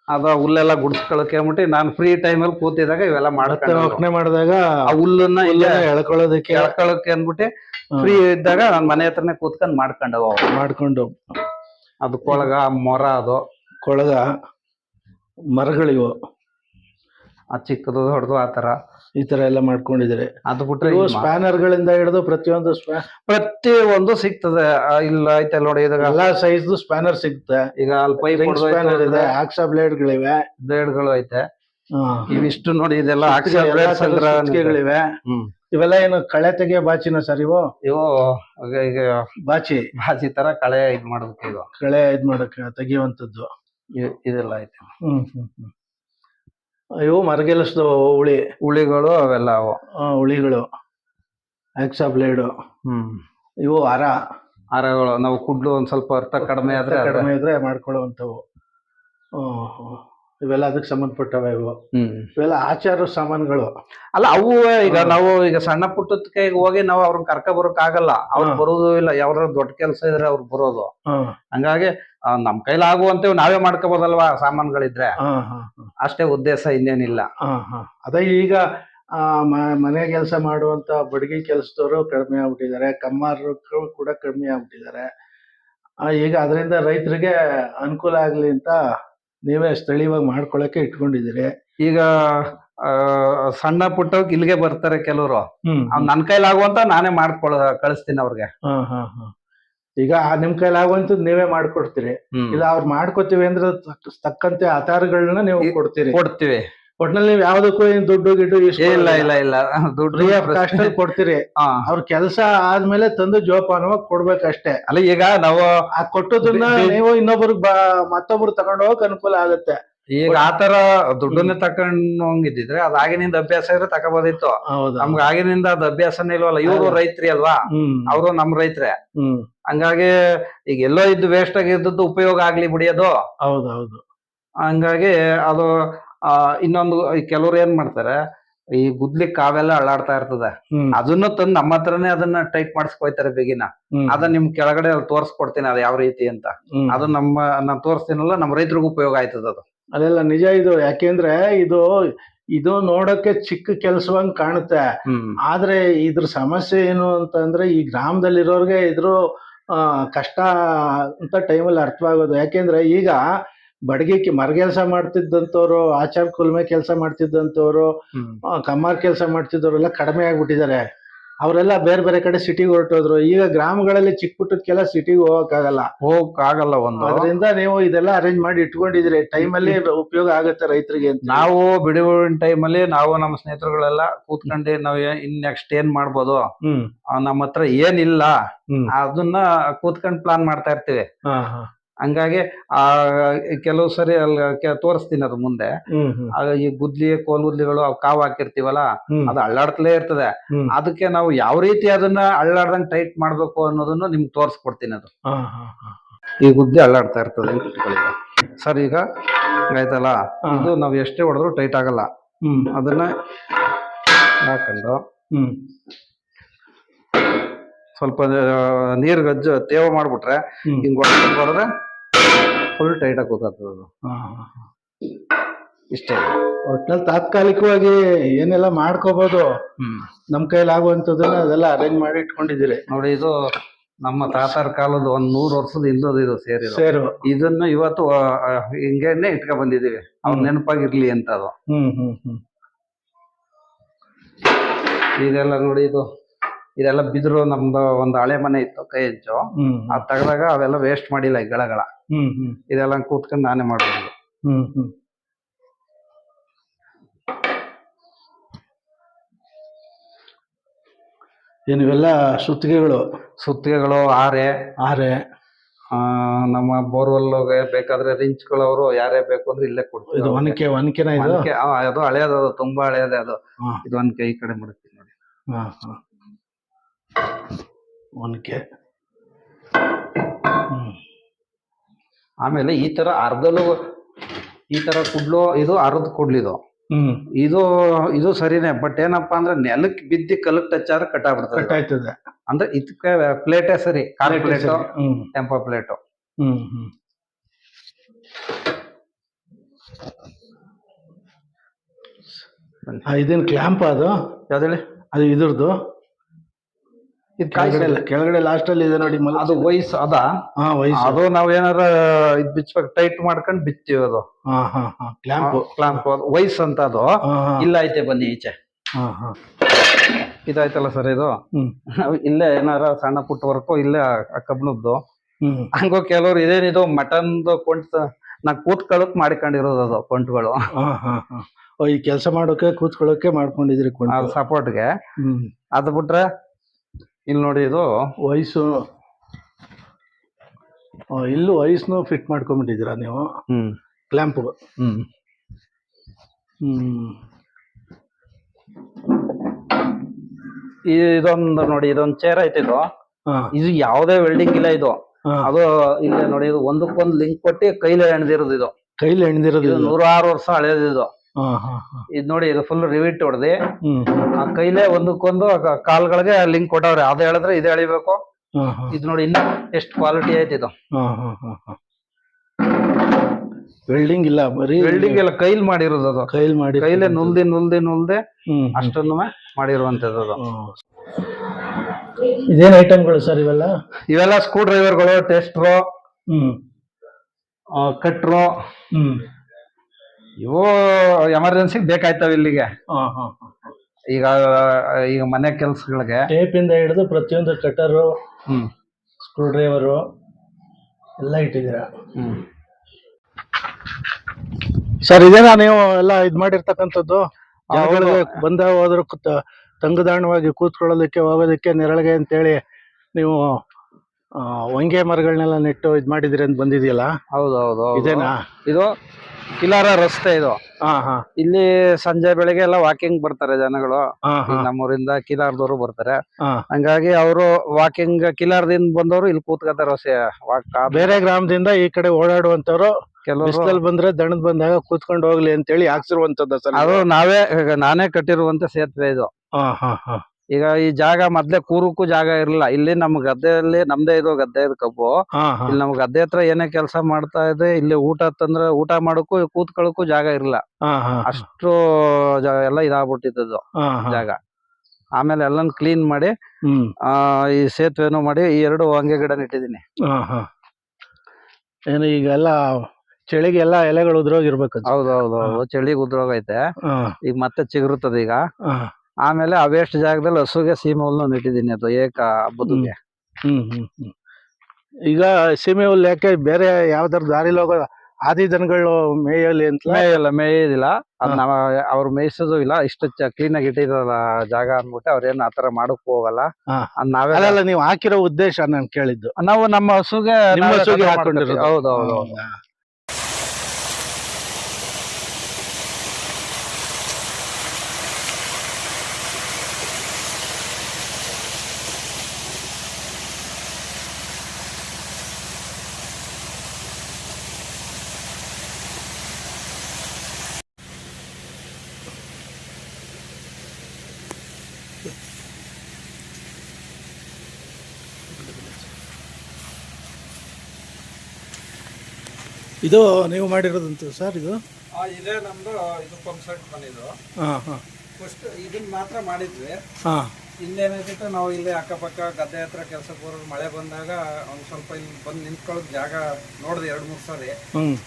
ಅದ ಹುಲ್ಲೆಲ್ಲ ಗುಡ್ಸ್ಕೊಳಕ್ಕೆ ಹೇಳ್ಬಿಟ್ಟು ನಾನು ಫ್ರೀ ಟೈಮಲ್ಲಿ ಕೂತಿದಾಗ ಇವೆಲ್ಲ ಮಾಡ್ಕೊಂಡು ಒಕ್ಕಣೆ ಮಾಡಿದಾಗ ಆ ಹುಲ್ಲನ್ನ ಇಲ್ಲೇ ಎಳ್ಕೊಳ್ಳೋದಕ್ಕೆ ಎಳ್ಕೊಳಕ್ಕೆ ಅಂದ್ಬಿಟ್ಟು ಫ್ರೀ ಇದ್ದಾಗ ನಾನು ಮನೆ ಹತ್ರನೇ ಕೂತ್ಕೊಂಡ್ ಮಾಡ್ಕೊಂಡವ ಮಾಡ್ಕೊಂಡು ಅದು ಕೊಳಗ ಮೊರ ಅದು. ಕೊಳಗ ಮರಗಳಿವು. ಆ ಚಿಕ್ಕದು ಹೊಡೆದು ಆ ತರ ಈ ತರ ಎಲ್ಲ ಮಾಡ್ಕೊಂಡಿದ್ರೆ ಅದು ಬಿಟ್ರೆ ಇವು ಸ್ಪ್ಯಾನರ್ ಗಳಿಂದ ಹಿಡಿದು ಪ್ರತಿಯೊಂದು ಪ್ರತಿ ಒಂದು ಸಿಗ್ತದೆ. ಆ, ಇಲ್ಲ ಐತೆ ನೋಡಿ ಇದಾಗ ಎಲ್ಲಾ ಸೈಜ್ ಸ್ಪ್ಯಾನರ್ ಸಿಗುತ್ತೆ ಈಗ ಅಲ್ಲಿ ಪೈಪ್ ಸ್ಪ್ಯಾನರ್ ಇದೆ ಆಕ್ಸಾ ಬ್ಲೇಡ್ ಗಳಿವೆ ಬ್ಲೇಡ್ಗಳು ಐತೆ. ಇವಿಷ್ಟು ನೋಡಿ ಇದೆಲ್ಲ ಆಕ್ಸಿಜನ್ ಹ್ಮ್. ಇವೆಲ್ಲ ಏನು ಕಳೆ ತೆಗೆಯೋ ಬಾಚಿನ ಸರ್ ಇವು? ಇವು ಈಗ- ಬಾಚಿ. ಬಾಚಿ ತರ ಕಳೆ ಇದ್ ಮಾಡ್ಬೇಕು ಇದು. ಕಳೆ ಇದ್ ಮಾಡಕ್ ತೆಗಿಯುವಂತದ್ದು ಇ- ಇದೆಲ್ಲ ಐತೆ. ಹ್ಮ್ ಹ್ಮ್ ಹ್ಮ್. ಇವು ಮರಗೆಲಸದ ಹುಳಿ ಹುಳಿಗಳು ಅವೆಲ್ಲ ಅವು. ಆ, ಹುಳಿಗಳು ಆಕ್ಸಾ ಬ್ಲೇಡು ಹ್ಮ್. ಇವು ಅರ. ಹಾರಗಳು ನಾವು ಕುಡ್ಲು ಒಂದ್ ಸ್ವಲ್ಪ ಅರ್ಥ ಕಡಿಮೆ ಆದ್ರೆ ಅದ್ರ- ಕಡಿಮೆ ಇದ್ರೆ ಮಾಡ್ಕೊಳ್ಳುವಂಥವು. ಓಹೋ. ಇವೆಲ್ಲ ಅದಕ್ಕೆ ಸಂಬಂಧಪಟ್ಟವೆ ಇವು. ಹ್ಮ್. ಇವೆಲ್ಲ ಆಚಾರ ಸಾಮಾನುಗಳು. ಅಲ್ಲ ಅವು ಈಗ. ನಾವು ಈಗ ಸಣ್ಣ ಪುಟ್ಟದಕ್ಕೆ ಹೋಗಿ ನಾವು ಅವ್ರನ್ನ ಕರ್ಕ ಬರೋಕ್ ಆಗಲ್ಲ. ಅವ್ರು. ಬರೋದು ಇಲ್ಲ. ಯಾವ್ದಾದ್ರು ದೊಡ್ಡ ಕೆಲಸ ಇದ್ರೆ ಅವ್ರು ಬರೋದು. ಹಂಗಾಗಿ ನಮ್ ಕೈಲಾಗುವಂತೆ ನಾವೇ ಮಾಡ್ಕೋಬೋದಲ್ವಾ ಸಾಮಾನುಗಳಿದ್ರೆ? ಹಾ ಹಾ ಅಷ್ಟೇ ಉದ್ದೇಶ ಇನ್ನೇನಿಲ್ಲ. ಅದೇ ಈಗ ಮನೆ ಕೆಲಸ ಮಾಡುವಂತ ಬಡಗಿ ಕೆಲಸದವರು ಕಡಿಮೆ ಆಗ್ಬಿಟ್ಟಿದ್ದಾರೆ. ಕಮ್ಮಾರರು ಕೂಡ ಕಡಿಮೆ ಆಗ್ಬಿಟ್ಟಿದ್ದಾರೆ. ಈಗ ಅದರಿಂದ ರೈತರಿಗೆ ಅನುಕೂಲ ಆಗ್ಲಿ ಅಂತ ನೀವೇ ಸ್ಥಳೀಯವಾಗಿ ಮಾಡ್ಕೊಳಕ್ಕೆ ಇಟ್ಕೊಂಡಿದ್ದೀರಿ. ಈಗ ಸಣ್ಣ ಪುಟ್ಟ ಇಲ್ಲಿಗೆ ಬರ್ತಾರೆ ಕೆಲವರು. ನನ್ನ ನನ್ ಕೈಲಾಗುವಂತ ನಾನೇ ಮಾಡ್ಕೊಳ ಕಳಿಸ್ತೀನಿ ಅವ್ರಿಗೆ. ಈಗ ನಿಮ್ ಕೈಲಿ ಆಗುವಂತದ್ ನೀವೇ ಮಾಡ್ಕೊಡ್ತೀರಿ. ಇಲ್ಲ ಅವ್ರು ಮಾಡ್ಕೋತೀವಿ ಅಂದ್ರೆ ತಕ್- ತಕ್ಕಂತೆ ಆಧಾರಗಳನ್ನ ನೀವು ಕೊಡ್ತೀರಿ. ಕೊಡ್ತೀವಿ. ಒಟ್ನಲ್ಲಿ ನೀವು ಯಾವ್ದಕ್ಕೂ ಏನ್ ದುಡ್ಡು ಗಿಡ್ಡು ಏ, ಇಲ್ಲ ಇಲ್ಲ ಇಲ್ಲ. ದುಡ್ಡು ಫ್ರೀ ಆಫ್ ಕಾಸ್ಟ್ ಕೊಡ್ತೀರಿ. ಹಾ. ಅವ್ರ ಕೆಲಸ ಆದ್ಮೇಲೆ ತಂದು ಜೋಪಾನವಾಗಿ ಕೊಡ್ಬೇಕಷ್ಟೇ. ಅಲ್ಲ ಈಗ ನಾವು ಆ ಕೊಟ್ಟದನ್ನ ಬೆ- ಬೆ- ನೀವು ಇನ್ನೊಬ್ರಿಗೆ ಬ ಮತ್ತೊಬ್ರು ತಗೊಂಡ್ ಹೋಗಕ್ ಅನುಕೂಲ ಆಗುತ್ತೆ. ಈಗ ಆತರ ದುಡ್ಡನ್ನ ತಕೊಂಡಂಗಿದ್ರೆ ಅದ್ ಆಗಿನಿಂದ ಅಭ್ಯಾಸ ಇದ್ರೆ ತಕೋಬೋದಿತ್ತು ಹೌದಾ. ನಮ್ಗೆ ಆಗಿನಿಂದ ಅದ್ ಅಭ್ಯಾಸನೇ ಇಲ್ವಲ್ಲ ಇವರು ರೈತ್ರಿ ಅಲ್ವಾ? ಅವರು ನಮ್ ರೈತ್ರೆ. ಹಂಗಾಗಿ ಈಗ ಎಲ್ಲೋ ಇದ್ದು ವೇಸ್ಟ್ ಆಗಿದ್ದದ್ದು ಉಪಯೋಗ ಆಗ್ಲಿ ಬಿಡಿಯೋದು ಹೌದು ಹೌದು. ಹಂಗಾಗಿ ಅದು ಆ, ಇನ್ನೊಂದು ಕೆಲವ್ರು ಏನ್ ಮಾಡ್ತಾರೆ ಈ ಗುದ್ಲಿ ಕಾವೆಲ್ಲ ಅಳ್ಳಾಡ್ತಾ ಇರ್ತದೆ. ಅದನ್ನ ತಂದು ನಮ್ಮ ಹತ್ರನೇ ಅದನ್ನ ಟೈಪ್ ಮಾಡಿಸ್ಕೊಯ್ತಾರೆ ಬೇಗಿನ. ಅದ ಅದನ್ನ ನಿಮ್ ಕೆಳಗಡೆ ತೋರ್ಸ್ಕೊಡ್ತೀನಿ ಅದು ಯಾವ ರೀತಿ ಅಂತ. ಅದು ನಮ್ಮ ನಾನು ತೋರಿಸ್ತೀನಲ್ಲ ನಮ್ಮ ರೈತರಿಗೂ ಉಪಯೋಗ ಆಯ್ತದ ಅದು ಅದೆಲ್ಲ ನಿಜ ಇದು ಯಾಕೆಂದ್ರೆ ಇದು ಇದು ನೋಡಕ್ಕೆ ಚಿಕ್ಕ ಕೆಲ್ಸವಂಗ್ ಕಾಣುತ್ತೆ. ಆದ್ರೆ ಇದ್ರ ಸಮಸ್ಯೆ ಏನು ಅಂತಂದ್ರೆ ಈ ಗ್ರಾಮದಲ್ಲಿರೋರ್ಗೆ ಇದ್ರ ಕಷ್ಟ ಅಂತ ಟೈಮಲ್ಲಿ ಅರ್ಥವಾಗೋದು. ಯಾಕೆಂದ್ರೆ ಈಗ ಬಡಗಿಕ್ಕೆ ಮರ ಕೆಲಸ ಮಾಡ್ತಿದ್ದಂಥವ್ರು ಆಚಾರ ಕುಲ್ಮೆ ಕೆಲಸ ಮಾಡ್ತಿದ್ದಂಥವ್ರು ಕಮ್ಮಾರ್ ಕೆಲಸ ಮಾಡ್ತಿದ್ದವರೆಲ್ಲ ಕಡಿಮೆ ಆಗ್ಬಿಟ್ಟಿದ್ದಾರೆ. ಅವರೆಲ್ಲ ಬೇರೆ ಬೇರೆ ಕಡೆ ಸಿಟಿಗೆ ಹೊರಟೋದ್ರು ಈಗ ಗ್ರಾಮಗಳಲ್ಲಿ ಚಿಕ್ಕ ಪುಟ್ಟಕ್ಕೆಲ್ಲ ಸಿಟಿಗೆ ಹೋಗಕ್ಕಾಗಲ್ಲ. ಹೋಗಕ್ ಆಗಲ್ಲ ಒಂದು. ಅದರಿಂದ ನೀವು ಇದೆಲ್ಲ ಅರೇಂಜ್ ಮಾಡಿ ಇಟ್ಕೊಂಡಿದ್ರಿ ಟೈಮಲ್ಲಿ ಉಪಯೋಗ ಆಗುತ್ತೆ ರೈತರಿಗೆ ನಾವು ಬಿಡುವಿನ ಟೈಮಲ್ಲಿ ನಾವು ನಮ್ಮ ಸ್ನೇಹಿತರುಗಳೆಲ್ಲ ಕೂತ್ಕೊಂಡು ನಾವು ಇನ್ ನೆಕ್ಸ್ಟ್ ಏನ್ ಮಾಡ್ಬೋದು? ನಮ್ಮ ಹತ್ರ ಏನಿಲ್ಲ. ಅದನ್ನ ಕೂತ್ಕೊಂಡು ಪ್ಲಾನ್ ಮಾಡ್ತಾ ಇರ್ತೀವಿ. ಹಂಗಾಗಿ ಆ ಕೆಲವು ಸರಿ ಅಲ್ಲಿ ತೋರಿಸ್ತೀನಿ ಅದು ಮುಂದೆ. ಈ ಗುದ್ಲಿ ಕೋಲ್ಗುದ್ಲಿಗಳು ಅವು ಕಾವು ಹಾಕಿರ್ತೀವಲ್ಲ ಅದು ಅಳ್ಳಾಡ್ತಲೇ ಇರ್ತದೆ. ಅದಕ್ಕೆ ನಾವು ಯಾವ ರೀತಿ ಅದನ್ನ ಅಳ್ಳಾಡ್ದಂಗ್ ಟೈಟ್ ಮಾಡ್ಬೇಕು ಅನ್ನೋದನ್ನು ನಿಮ್ಗೆ ತೋರಿಸ್ಕೊಡ್ತೀನಿ ಅದು. ಈ ಗುದ್ದಿ ಅಳ್ಳಾಡ್ತಾ ಇರ್ತದೆ. ಸರ್ ಈಗ ಆಯ್ತಲ್ಲ? ಇದು ನಾವು ಎಷ್ಟೇ ಹೊಡೆದ್ರು ಟೈಟ್ ಆಗಲ್ಲ. ಹ್ಮ್. ಅದನ್ನ ಹಾಕೊಂಡು ಸ್ವಲ್ಪ ನೀರ್ ಗಜ್ಜು ತೇವ ಮಾಡ್ಬಿಟ್ರೆ ಹಿಂಗ್ ಹೊಡೆದ್ರೆ ಫುಲ್ ಟೈಟ್ ಆಗಿ ಕೂತದ ಅದು. ಇಷ್ಟೇ. ಒಟ್ನಲ್ಲಿ ತಾತ್ಕಾಲಿಕವಾಗಿ ಏನೆಲ್ಲ ಮಾಡ್ಕೋಬಹುದು ಹ್ಮ್. ನಮ್ ಕೈಲಿ ಆಗುವಂತದನ್ನ ಅದೆಲ್ಲ ಅರೇಂಜ್ ಮಾಡಿ ಇಟ್ಕೊಂಡಿದ್ದೀರಿ. ನೋಡಿ ಇದು ನಮ್ಮ ತಾತರ ಕಾಲದ ಒಂದ್ ನೂರ್ ವರ್ಷದ ಹಿಂದದ ಇದು ಸೇರಿ ಸೇರು. ಇದನ್ನ ಇವತ್ತು ಆ, ಆ, ಹಿಂಗೇನೆ ಇಟ್ಕೊಂಡ್ ಬಂದಿದೀವಿ ಅವ್ರ ನೆನಪಾಗಿರ್ಲಿ ಅಂತ ಅದು. ಹ್ಮ್ ಹ್ಮ್ ಹ್ಮ್. ಇದೆಲ್ಲ ನೋಡಿ ಇದು ಇದೆಲ್ಲ ಬಿದ್ರು ನಮ್ದು ಒಂದು ಹಳೆ ಮನೆ ಇತ್ತು ಕೈ ಹೆಂಚು. ಹ್ಮ್. ಅದ್ ತೆಗ್ದಾಗ ಅವೆಲ್ಲ ವೇಸ್ಟ್ ಮಾಡಿಲ್ಲ ಈ ಗಳಗಳ. ಇದೆಲ್ಲ ಕೂತ್ಕೊಂಡು ನಾನೇ ಮಾಡೋದು ಹ್ಮ್ ಹ್ಮ್. ಏನ್ ಇವೆಲ್ಲ ಸುತ್ತಿಗೆಗಳು. ಸುತ್ತಿಗೆಗಳು ಆರೆ ಆರೆ ನಮ್ಮ ಬೋರ್ವೆಲ್ ಬೇಕಾದ್ರೆ ರಿಂಚ್ಗಳವರು ಯಾರೇ ಬೇಕು ಅಂದ್ರೆ ಇಲ್ಲೇ ಕೊಡ್ತೀವಿ ಇದು ಒನಕೆ ಒನಕೆನ ಇದು? ಅದು ಹಳೆಯದು ಅದು ತುಂಬಾ ಹಳೆಯದೇ ಅದು. ಇದು ಒನಕೆ ಈ ಕಡೆ ಮಾಡ್ತೀನಿ ನೋಡಿ. ಒನಕೆ. ಹ್ಮ್. ಆಮೇಲೆ ಈ ತರ ಅರ್ಧಲು ಈ ತರ ಕುಡ್ಲು ಇದು ಅರ್ಧ ಕುಡ್ಲಿದು. ಇದು ಇದು ಇದು ಸರಿನೇ ಬಟ್ ಏನಪ್ಪಾ ಅಂದ್ರೆ ನೆಲಕ್ಕೆ ಬಿದ್ದಿ ಕಲಕ್ ಟಚ್ ಆದ್ರೆ ಕಟ್ ಆಗ್ಬಿಡ್ತದೆ. ಅಂದ್ರೆ ಇದಕ್ಕೆ ಪ್ಲೇಟೇ ಸರಿ ಕಾರ್ ಪ್ಲೇಟು ಟೆಂಪೋ ಪ್ಲೇಟು ಇದೇನ್ ಕ್ಲ್ಯಾಂಪ್ ಅದು? ಯಾವ್ದೇಳಿ ಅದು ಇದ್ರದ್ದು? ಇದು ಕೆಳಗಡೆ ಕೆಳಗಡೆ ಲಾಸ್ಟ್ ಅಲ್ಲಿ ಇದೆ ನೋಡಿ ಮಲ ಅದು ವಯಸ್ಸು ಅದ. ಹಾ ವಯಸ್ಸು ಅದು ನಾವ್ ಏನಾರ ಇದ್ ಬಿಚ್ಚಬೇಕು ಟೈಟ್ ಮಾಡ್ಕೊಂಡ್ ಬಿತ್ತೀವಿ ಅದು. ಹಾ ಹಾ ಹಾ. ಕ್ಲ್ಯಾಂಪ್ ಕ್ಲಾಂಪ್ ವಯಸ್ಸು ಅಂತ ಅದು. ಇಲ್ಲ ಐತೆ ಬನ್ನಿ ಈಚೆ. ಹಾ ಹಾ. ಇದಾಯ್ತಲ್ಲ ಸರ್ ಇದು? ನಾವ್ ಇಲ್ಲೇ ಏನಾರ ಸಣ್ಣ ಪುಟ್ಟ ವರ್ಕು ಇಲ್ಲೇ ಆ ಕಬ್ಣದ್ದು ಹಂಗೋ ಕೆಲವ್ರು ಇದೇನಿದು ಮಟನ್ದು ಕೊಂಟ್ ನಾ ಕೂತ್ಕೊಳ್ಳೋಕ್ ಮಾಡ್ಕೊಂಡಿರೋದು ಅದು ಕೊಂಟ್ಗಳು. ಈ ಕೆಲಸ ಮಾಡೋಕೆ ಕೂತ್ಕೊಳ್ಳೋಕೆ ಮಾಡ್ಕೊಂಡಿದ್ರಿ ಕೊಂಡು ಸಪೋರ್ಟ್ಗೆ ಅದು ಬಿಟ್ರೆ ಇಲ್ಲಿ ನೋಡಿ ಇದು. ವಯಸ್ಸು ಇಲ್ಲಿ ವಯಸ್ಸನ್ನು ಫಿಟ್ ಮಾಡ್ಕೊಂಡ್ಬಿಟ್ಟಿದ್ದೀರಾ ನೀವು? ಹ್ಮ್. ಕ್ಲ್ಯಾಂಪ್ ಹ್ಮ್. ಹ್ಮ್. ಇದೊಂದು ನೋಡಿ ಇದೊಂದು ಚೇರ್ ಐತೆ ಇದು. ಇದು ಯಾವುದೇ ವೆಲ್ಡಿಂಗ್ ಇಲ್ಲ ಇದು. ಅದು ಇಲ್ಲ ನೋಡಿ ಇದು ಒಂದಕ್ಕೊಂದು ಲಿಂಕ್ ಕೊಟ್ಟು ಕೈಲೇ ಹೆಣ್ದಿರೋದು ಇದು. ಕೈಲಿ ಹೆಣ್ದಿರೋದು ಇದು. ನೂರಾರು ವರ್ಷ ಹಳೇದು ಇದು ಹಾ ಹಾ ಹಾ. ಇದು ನೋಡಿ ಇದು ಫುಲ್ ರಿವಿಟ್ ಹೊಡೆದಿ. ಕೈಲೇ ಒಂದಕ್ಕೊಂದು ಕಾಲ್ಗಳಿಗೆ ಲಿಂಕ್ ಕೊಟ್ಟವ್ರೆ. ಅದು ಹೇಳಿದ್ರೆ ಇದು ಎಳಿಬೇಕು. ಇದು ನೋಡಿ ಇನ್ನ ಎಷ್ಟು ಕ್ವಾಲಿಟಿ ಐತಿ ಇದು. ವೆಲ್ಡಿಂಗ್ ಇಲ್ಲ ಬರೀ ವೆಲ್ಡಿಂಗ್ ಇಲ್ಲ ಕೈಲಿ ಮಾಡಿರೋದು ಅದು. ಕೈಲಿ ಮಾಡಿ ಕೈಲೇ ನುಲ್ದಿ ನುಲ್ದಿ ನುಲ್ದೆ ಅಷ್ಟನ್ನು ಮಾಡಿರುವಂತದ್ದು ಅದು. ಇದೇನ್ ಐಟಮ್ಗಳು ಸರ್ ಇವೆಲ್ಲ? ಇವೆಲ್ಲ ಸ್ಕ್ರೂ ಡ್ರೈವರ್ಗಳು ಟೆಸ್ಟ್ರು ಕಟ್ರು ಇವು ಎಮರ್ಜೆನ್ಸಿಗೆ ಬೇಕಾಯ್ತವೆ ಇಲ್ಲಿಗೆ. ಹಾ ಹಾ ಹಾ ಈಗ ಈಗ ಮನೆ ಕೆಲಸಗಳಿಗೆ. ಟೇಪ್ ಇಂದ ಹಿಡಿದು ಪ್ರತಿಯೊಂದು ಕಟರು ಹ್ಮ್. ಸ್ಕ್ರೂ ಡ್ರೈವರು ಎಲ್ಲ ಇಟ್ಟಿದ್ದೀರಾ? ಹ್ಮ್. ಸರ್ ಇದೇನಾ ನೀವು ಎಲ್ಲ ಇದ್ ಮಾಡಿರ್ತಕ್ಕಂಥದ್ದು. ಜನಗಳಿಗೆ ಬಂದ ಹೋದ್ರು ಕೂತ- ತಂಗುದಾಣವಾಗಿ ಕೂತ್ಕೊಳ್ಳೋದಕ್ಕೆ ಹೋಗೋದಕ್ಕೆ ನೆರಳಿಗೆ ಅಂತೇಳಿ ನೀವು ಆ, ಹೊಂಗೆ ಮರಗಳನ್ನೆಲ್ಲ ನೆಟ್ಟು ಇದು ಮಾಡಿದಿರಿ ಅಂತ ಬಂದಿದೆಯಲ್ಲ? ಹೌದು ಹೌದು ಹೌದು. ಇದೇನಾ? ಇದು ಕಿಲಾರ ರಸ್ತೆ ಇದು. ಹಾ ಹಾ. ಇಲ್ಲಿ ಸಂಜೆ ಬೆಳಿಗ್ಗೆ ಎಲ್ಲ ವಾಕಿಂಗ್ ಬರ್ತಾರೆ ಜನಗಳು. ನಮ್ಮೂರಿಂದ ಕಿಲಾರದವರು ಬರ್ತಾರೆ. ಹಂಗಾಗಿ ಅವರು ವಾಕಿಂಗ್ ಕಿಲಾರದಿಂದ ಬಂದವರು ಇಲ್ಲಿ ಕೂತ್ಕೊತಾರ ಬೇರೆ ಗ್ರಾಮದಿಂದ ಈ ಕಡೆ ಓಡಾಡುವಂತವ್ರು ಕೆಲವರು ಬಂದ್ರೆ ದಣದ್ ಬಂದಾಗ ಕೂತ್ಕೊಂಡು ಹೋಗ್ಲಿ ಅಂತೇಳಿ ಹಾಕ್ಸಿರುವಂತದ್ದು ಸರ್ ಅದು ನಾವೇ ನಾನೇ ಕಟ್ಟಿರುವಂತ ಸೇತುವೆ ಇದು. ಹಾ ಹಾ ಹಾ. ಈಗ ಈ ಜಾಗ ಮೊದ್ಲೇ ಕೂರಕ್ಕೂ ಜಾಗ ಇರಲಿಲ್ಲ. ಇಲ್ಲಿ ನಮ್ ಗದ್ದೆಯಲ್ಲಿ ನಮ್ದೇ ಇದು ಗದ್ದೆ ಇದು ಕಬ್ಬು. ಇಲ್ಲಿ ನಮ್ ಗದ್ದೆ ಹತ್ರ ಏನೇ ಕೆಲಸ ಮಾಡ್ತಾ ಇದೆ ಇಲ್ಲಿ ಊಟ ತಂದ್ರೆ ಊಟ ಮಾಡಕ್ಕೂ ಕೂತ್ಕೊಳ್ಳಕ್ಕೂ ಜಾಗ ಇರಲಿಲ್ಲ. ಹಾ ಅಷ್ಟು ಎಲ್ಲ ಇದಾಗ್ಬಿಟ್ಟಿದ್ದು ಜಾಗ. ಆಮೇಲೆ ಎಲ್ಲಾನು ಕ್ಲೀನ್ ಮಾಡಿ ಆ ಈ ಸೇತುವೆನೂ ಮಾಡಿ ಈ ಎರಡು ಹಂಗೆ ಗಿಡ ಹಾ ಏನು ಈಗ ಎಲ್ಲ ಚಳಿಗೆ ಎಲ್ಲ ಎಲೆಗಳು ಉದ್ರೋಗಿರ್ಬೇಕು. ಹೌದು ಹೌದು ಹೌದು. ಚಳಿಗೆ ಉದ್ರೋಗೈತೆ. ಈಗ ಮತ್ತೆ ಚಿಗುರುತ್ತದೆ ಈಗ. ಆಮೇಲೆ ಆ ವೇಸ್ಟ್ ಜಾಗದಲ್ಲಿ ಹಸುಗೆ ಸೀಮೆ ಹುಲ್ಲು ನೆಟ್ಟಿದ್ದೀನಿ ಅದು ಏಕ ಹಬ್ಬದಕ್ಕೆ ಹ್ಮ್ ಹ್ಮ್ ಹ್ಮ್ ಈಗ ಸೀಮೆ ಹುಲ್ಲು ಯಾಕೆ ಬೇರೆ ಯಾವ್ದಾರು ದಾರಿಲಿ ಹೋಗೋ ಆದಿ ದನಗಳು ಮೇಯಲಿ ಅಂತ ಮೇಯಲ್ಲ ಮೇಯೋದಿಲ್ಲ. ಅದ್ ನಾವ್ ಅವ್ರು ಮೇಯಿಸೋದು ಇಲ್ಲ. ಇಷ್ಟು ಕ್ಲೀನ್ ಆಗಿ ಇಟ್ಟಿರಲ್ಲ ಜಾಗ ಅಂದ್ಬಿಟ್ಟು ಅವ್ರೇನ್ ಆತರ ಮಾಡಕ್ ಹೋಗಲ್ಲ. ನಾವೆಲ್ಲ ಅದ್ ನಾವೇ ನೀವು ಹಾಕಿರೋ ಉದ್ದೇಶ ನಾನು ಕೇಳಿದ್ದು. ನಾವು ನಮ್ಮ ಹಸುಗೆ ನಿಮ್ಮ ಇದು ನೀವು ಮಾಡಿರೋದಂತ ಸರ್ ಇದು? ಆ, ಇದೇ ನಮ್ದು ಇದು ಪಂಪ್ ಸೆಟ್ ಬಂದಿದ್ದು. ಹಾ ಹಾ. ಫಸ್ಟ್ ಇದನ್ನ ಮಾತ್ರ ಮಾಡಿದ್ವಿ. ಹಾ. ನಾವು ಇಲ್ಲಿ ಅಕ್ಕಪಕ್ಕ ಗದ್ದೆ ಹತ್ರ ಕೆಲಸಕ್ಕೆ ಬರೋದು ಮಳೆ ಬಂದಾಗ ಒಂದು ಸ್ವಲ್ಪ ಇಲ್ಲಿ ಬಂದು ನಿಂತ್ಕೊಳ್ಳೋದು ಜಾಗ ನೋಡಿದೆ ಎರಡು ಮೂರು ಸಾರಿ.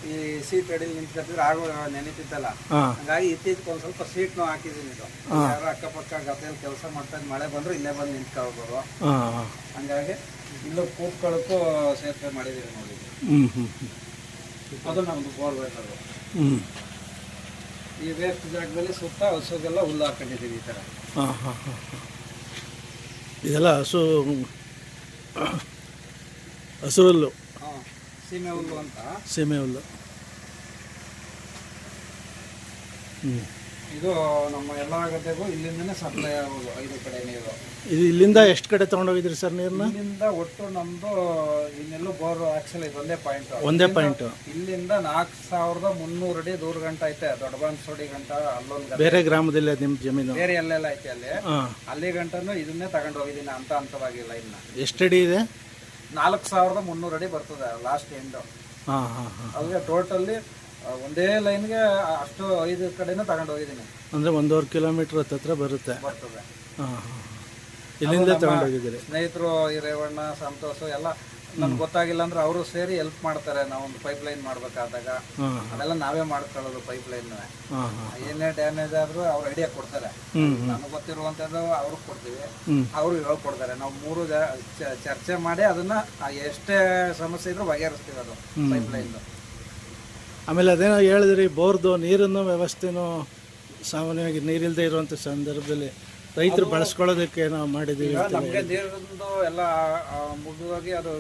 ಈ ಸೀಟ್ ಅಡಿಲಿ ನಿಂತ್ಕೊತಿದ್ರೆ ಆಗ ನೆನಿತಿದ್ದಲ್ಲ ಹಾ. ಹಂಗಾಗಿ ಇತ್ತೀಚೆಗೆ ಒಂದು ಸ್ವಲ್ಪ ಸೀಟ್ನು ಹಾಕಿದ್ದೀನಿ ಇದು. ಯಾರು ಅಕ್ಕಪಕ್ಕ ಗದ್ದೆಯಲ್ಲಿ ಕೆಲಸ ಮಾಡ್ತಾ ಮಳೆ ಬಂದ್ರೆ ಇಲ್ಲೇ ಬಂದು ನಿಂತ್ಕೊಳ್ಬೋದು. ಹಾ ಹಾ. ಹಂಗಾಗಿ ಇಲ್ಲೂ ಕೂತ್ಕೊಳ್ಳೋಕ್ಕೂ ಸೇರ್ಪಡೆ ಮಾಡಿದ್ದೀವಿ ನೋಡಿ. ಅದು ನಮ್ದು ಬೋರ್ವೆಲ್ ಅದು. ಈ ವೇಸ್ಟ್ ಜಾಗದಲ್ಲಿ ಸುತ್ತ ಹಸುಗೆಲ್ಲ ಹುಲ್ಲು ಹಾಕೊಂಡಿದ್ದೀವಿ ಈ ಥರ ಹಾ ಹಾ ಹಾ. ಇದೆಲ್ಲ ಹಸು ಹಸು ಹುಲ್ಲು. ಹಾಂ ಸೀಮೆ ಹುಲ್ಲು ಅಂತ. ಸೀಮೆ ಹುಲ್ಲು. ಹ್ಮ್. ಇದು ನಮ್ಮ ಎಲ್ಲ ಗದ್ದೆಗೂ ಇಲ್ಲಿಂದನೇ ಸಪ್ಲೈ ಆಗೋದು ಐದು ಕಡೆ ನೀರು. ಇದು ಇಲ್ಲಿಂದ ಎಷ್ಟು ಕಡೆ ತಗೊಂಡೋಗಿದ್ರಿ ಸರ್ ನೀರನ್ನ ಇಲ್ಲಿಂದ ಒಟ್ಟು ನಮ್ದು ಇನ್ನೆಲ್ಲೂ ಬೋರ್ ಆಕ್ಚುಲಿ ಒಂದೇ ಪಾಯಿಂಟ್ ಒಂದೇ ಪಾಯಿಂಟ್ ಇಲ್ಲಿಂದ ನಾಲ್ಕು ಸಾವಿರದ ಮುನ್ನೂರು ಅಡಿ ದೂರ ಗಂಟ ಐತೆ ದೊಡ್ಡ ಸೋಡಿ ಗಂಟ ಅಲ್ಲೊಂದು ಬೇರೆ ಗ್ರಾಮದಲ್ಲಿ ನಿಮ್ಮ ಜಮೀನು? ಬೇರೆ ಎಲ್ಲೆಲ್ಲ ಐತೆ ಅಲ್ಲಿ. ಅಲ್ಲಿ ಗಂಟನು ಇದನ್ನೇ ತಗೊಂಡೋಗಿದ್ದೀನಿ ಅಂತ ಹಂತವಾಗಿಲ್ಲ ಇನ್ನ. ಅಡಿ ಇದೆ? ನಾಲ್ಕು ಸಾವಿರದ ಮುನ್ನೂರು ಅಡಿ ಬರ್ತದೆ ಲಾಸ್ಟ್ ಎಂಡು ಹಾ ಹಾ ಹಾ. ಅಲ್ಲಿಗೆ ಟೋಟಲ್ಲಿ ಒಂದೇ ಲೈನ್ಗೆ ಅಷ್ಟು ಐದು ಕಡೆನೂ ತಗೊಂಡು ಹೋಗಿದ್ದೀನಿ. ಅಂದ್ರೆ ಒಂದೂವರೆ ಕಿಲೋಮೀಟರ್ ಹತ್ತತ್ರ ಬರುತ್ತೆ. ಬರ್ತದೆ. ಹಾ ಹಾ ಇಲ್ಲಿಂದ ತಗೊಂಡೋಗಿದ್ದೀರಿ ಸ್ನೇಹಿತರು ಈ ರೇವಣ್ಣ ಸಂತೋಷ ಎಲ್ಲ ನನ್ಗೆ ಗೊತ್ತಾಗಿಲ್ಲ ಅಂದ್ರೆ ಅವರು ಸೇರಿ ಹೆಲ್ಪ್ ಮಾಡ್ತಾರೆ. ನಾವು ಒಂದು ಪೈಪ್ ಲೈನ್ ಮಾಡ್ಬೇಕಾದಾಗ. ಅದೆಲ್ಲ ನಾವೇ ಮಾಡ್ಕೊಳ್ಳೋದು ಪೈಪ್ ಲೈನ್ ಏನೇ ಡ್ಯಾಮೇಜ್ ಆದ್ರೂ ಅವ್ರು ಐಡಿಯಾ ಕೊಡ್ತಾರೆ. ನಮ್ಗೆ ಗೊತ್ತಿರುವಂತದ್ದು ಅವ್ರಿಗೆ ಕೊಡ್ತೀವಿ. ಅವ್ರು ಹೇಳ್ಕೊಡ್ತಾರೆ. ನಾವು ಮೂರು ಚರ್ಚೆ ಮಾಡಿ ಅದನ್ನ ಎಷ್ಟೇ ಸಮಸ್ಯೆ ಇದ್ರೂ ಬಗೆಹರಿಸ್ತೀವಿ ಅದು ಪೈಪ್ ಲೈನ್ ಆಮೇಲೆ ಅದೇನೋ ಹೇಳಿದ್ರಿ ಬೋರ್ದು ನೀರನ್ನು ವ್ಯವಸ್ಥೆನೂ ಸಾಮಾನ್ಯವಾಗಿ ನೀರಿಲ್ಲದೆ ಇರುವಂಥ ಸಂದರ್ಭದಲ್ಲಿ ರೈತರು ಬಳಸ್ಕೊಳ್ಳೋದಕ್ಕೆ ನಾವು ಮಾಡಿದ್ದೀವಿ ನಮಗೆ ನೀರಿಂದು ಎಲ್ಲ ಮುಗಿದೋಗಿ ಅದು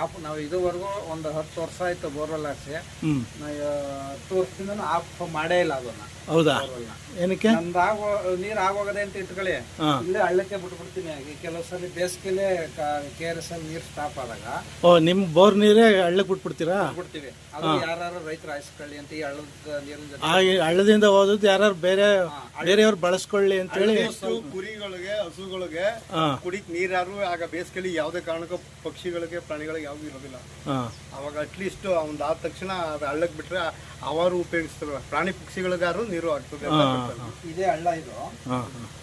ಆಫ್ ನಾವು ಇದುವರೆಗೂ ಒಂದು ಹತ್ತು ವರ್ಷ ಆಯ್ತು ಬೋರ್ವೆಲ್ ಹಾಕ್ಸಿ. ನಾವು ಹತ್ತು ವರ್ಷದಿಂದ ಆಫ್ ಮಾಡೇ ಇಲ್ಲ ಅದನ್ನು. ಹೌದಾ? ಏನಕ್ಕೆ? ನೀರ್ ಆಗೋ ನೀರು ಆಗೋಗದೆ ಅಂತ ಇಟ್ಕೊಳ್ಳಿ. ಹಾ. ಇಲ್ಲೇ ಹಳ್ಳಕ್ಕೆ ಬಿಟ್ಬಿಡ್ತೀನಿ. ಈ ಕೆಲವು ಸಲ ಬೇಸಿಗೆಲೆ ಕೆ ಆರ್ ಎಸ್ ಅಲ್ಲಿ ನೀರು ಸ್ಟಾಪ್ ಆದಾಗ ಓ ನಿಮ್ಮ ಬೋರ್ ನೀರೇ ಹಳ್ಳಕ್ಕೆ ಬಿಟ್ಬಿಡ್ತೀರಾ? ಬಿಡ್ತೀವಿ ಅದು ಯಾರು ರೈತರು ಹಾಯಿಸ್ಕೊಳ್ಳಿ ಅಂತ ಈ ಹಳ್ಳದ ನೀರಿನ ಜೊತೆ. ಆ ಈ ಹಳ್ಳದಿಂದ ಹೋದದ್ದು ಯಾರು ಬೇರೆ ಬೇರೆಯವ್ರು ಬಳಸ್ಕೊಳ್ಳಿ ಅಂತೇಳಿ? ಕುರಿಗಳಿಗೆ ಹಸುಗಳಿಗೆ ಹಾ. ಕುಡಿಕ್ ನೀರಾರು ಆಗ ಬೇಸಿಗೆಲಿ ಯಾವುದೇ ಕಾರಣಕ್ಕೂ ಪಕ್ಷಿಗಳಿಗೆ ಪ್ರಾಣಿಗಳಿಗೆ ಯಾವ್ದು ಇರೋದಿಲ್ಲ. ಅವಾಗ ಅವಾಗ ಅಟ್ಲೀಸ್ಟ್ ಒಂದು ಆದ ತಕ್ಷಣ ಅದು ಹಳ್ಳಕ್ ಬಿಟ್ರೆ ಅವರು ಉಪಯೋಗಿಸ್ತಾರೆ ಪ್ರಾಣಿ ಪಕ್ಷಿಗಳಿಗಾರು ನೀರು ಆಗ್ತದೆ. ಇದೇ ಹಳ್ಳ ಇದು. ಹಾ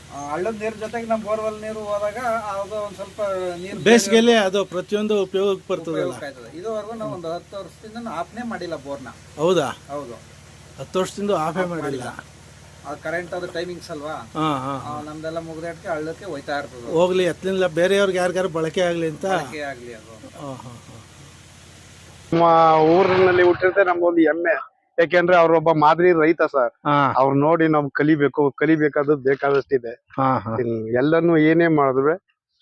ಆ, ಹಳ್ಳದ ನೀರ್ ಜೊತೆಗೆ ನಮ್ಮ ಬೋರ್ವೆಲ್ ನೀರು ಹೋದಾಗ ಅದು ಒಂದ್ ಸ್ವಲ್ಪ ನೀರು ಬೇಸಿಗೆಯಲ್ಲಿ ಅದು ಪ್ರತಿಯೊಂದು ಉಪಯೋಗಕ್ಕೆ ಬರ್ತದಲ್ಲ? ಆಯ್ತದೆ. ಇದುವರೆಗೂ ನಾವು ಒಂದು ಹತ್ತು ವರ್ಷದಿಂದ ಆಫ್ನೇ ಮಾಡಿಲ್ಲ ಬೋರ್ನ. ಹೌದಾ? ಹೌದು. ಹತ್ತು ವರ್ಷದಿಂದ ಆಫೇ ಮಾಡಿಲ್ಲ. ಕರೆಂಟ್ ಅದು ಟೈಮಿಂಗ್ಸ್ ಅಲ್ವಾ? ಹಾ ಹಾ ಆ, ನಮ್ದೆಲ್ಲ ಮುಗ್ದಾಡ್ಕೆ ಹಳ್ಳಕ್ಕೆ ಹೋಯ್ತಾ ಇರ್ತದೆ. ಹೋಗ್ಲಿ ಎತ್ತಲಿಲ್ಲ ಬೇರೆಯವ್ರಿಗೆ ಯಾರಿಗಾರು ಬಳಕೆ ಆಗ್ಲಿ ಅಂತ? ಆಗ್ಲಿ ಅದು. ಹಾ ಊರಿನಲ್ಲಿ ಹಾ. ನಮ್ಮ ಊರಿನಲ್ಲಿ ಎಮ್ಮೆ ನಮ್ಗೊಂದು ಹೆಮ್ಮೆ ಯಾಕೆಂದ್ರೆ ಅವ್ರೊಬ್ಬ ಮಾದರಿ ರೈತ ಸರ್. ಅವ್ರ ನೋಡಿ ನಾವು ಕಲಿಬೇಕು ಕಲಿಬೇಕಾದ್ದು ಬೇಕಾದಷ್ಟಿದೆ. ಎಲ್ಲಾನು ಏನೇ ಮಾಡಿದ್ರೆ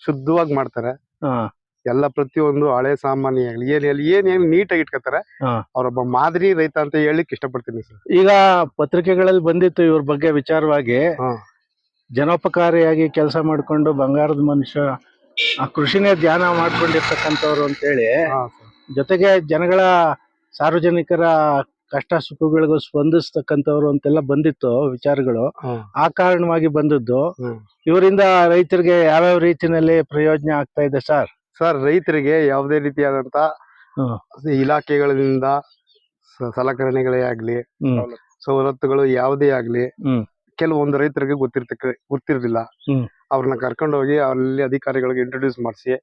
ಶುದ್ಧವಾಗಿ ಮಾಡ್ತಾರೆ. ಎಲ್ಲ ಪ್ರತಿಯೊಂದು ಹಳೆ ಸಾಮಾನ್ಯ ಏನ್ ಏನ್ ಏನ್ ನೀಟಾಗಿ ಇಟ್ಕೋತಾರೆ. ಅವರೊಬ್ಬ ಮಾದರಿ ರೈತ ಅಂತ ಹೇಳಿಕ್ ಇಷ್ಟಪಡ್ತೀನಿ ಸರ್. ಈಗ ಪತ್ರಿಕೆಗಳಲ್ಲಿ ಬಂದಿತ್ತು ಇವ್ರ ಬಗ್ಗೆ ವಿಚಾರವಾಗಿ. ಜನೋಪಕಾರಿಯಾಗಿ ಕೆಲಸ ಮಾಡಿಕೊಂಡು ಬಂಗಾರದ ಮನುಷ್ಯ ಆ ಕೃಷಿನೇ ಧ್ಯಾನ ಮಾಡ್ಕೊಂಡಿರ್ತಕ್ಕಂಥವ್ರು ಅಂತೇಳಿ. ಜೊತೆಗೆ ಜನಗಳ ಸಾರ್ವಜನಿಕರ ಕಷ್ಟ ಸುಖಗಳಿಗೂ ಸ್ಪಂದಿಸ್ತಕ್ಕಂಥವ್ರು ಅಂತೆಲ್ಲ ಬಂದಿತ್ತು ವಿಚಾರಗಳು. ಆ ಕಾರಣವಾಗಿ ಬಂದದ್ದು. ಇವರಿಂದ ರೈತರಿಗೆ ಯಾವ್ಯಾವ ರೀತಿನಲ್ಲಿ ಪ್ರಯೋಜನ ಆಗ್ತಾ ಇದೆ ಸರ್? ಸರ್ ರೈತರಿಗೆ ಯಾವುದೇ ರೀತಿಯಾದಂತ. ಇಲಾಖೆಗಳಿಂದ ಸಲಕರಣೆಗಳೇ ಆಗ್ಲಿ. ಸವಲತ್ತುಗಳು ಯಾವುದೇ ಆಗ್ಲಿ ಕೆಲವೊಂದು ರೈತರಿಗೆ ಗೊತ್ತಿರ್ತಕ್ಕ ಗೊತ್ತಿರ್ಲಿಲ್ಲ. ಅವ್ರನ್ನ ಕರ್ಕೊಂಡು ಹೋಗಿ ಅಲ್ಲಿ ಅಧಿಕಾರಿಗಳಿಗೆ ಇಂಟ್ರೊಡ್ಯೂಸ್ ಮಾಡಿಸಿ.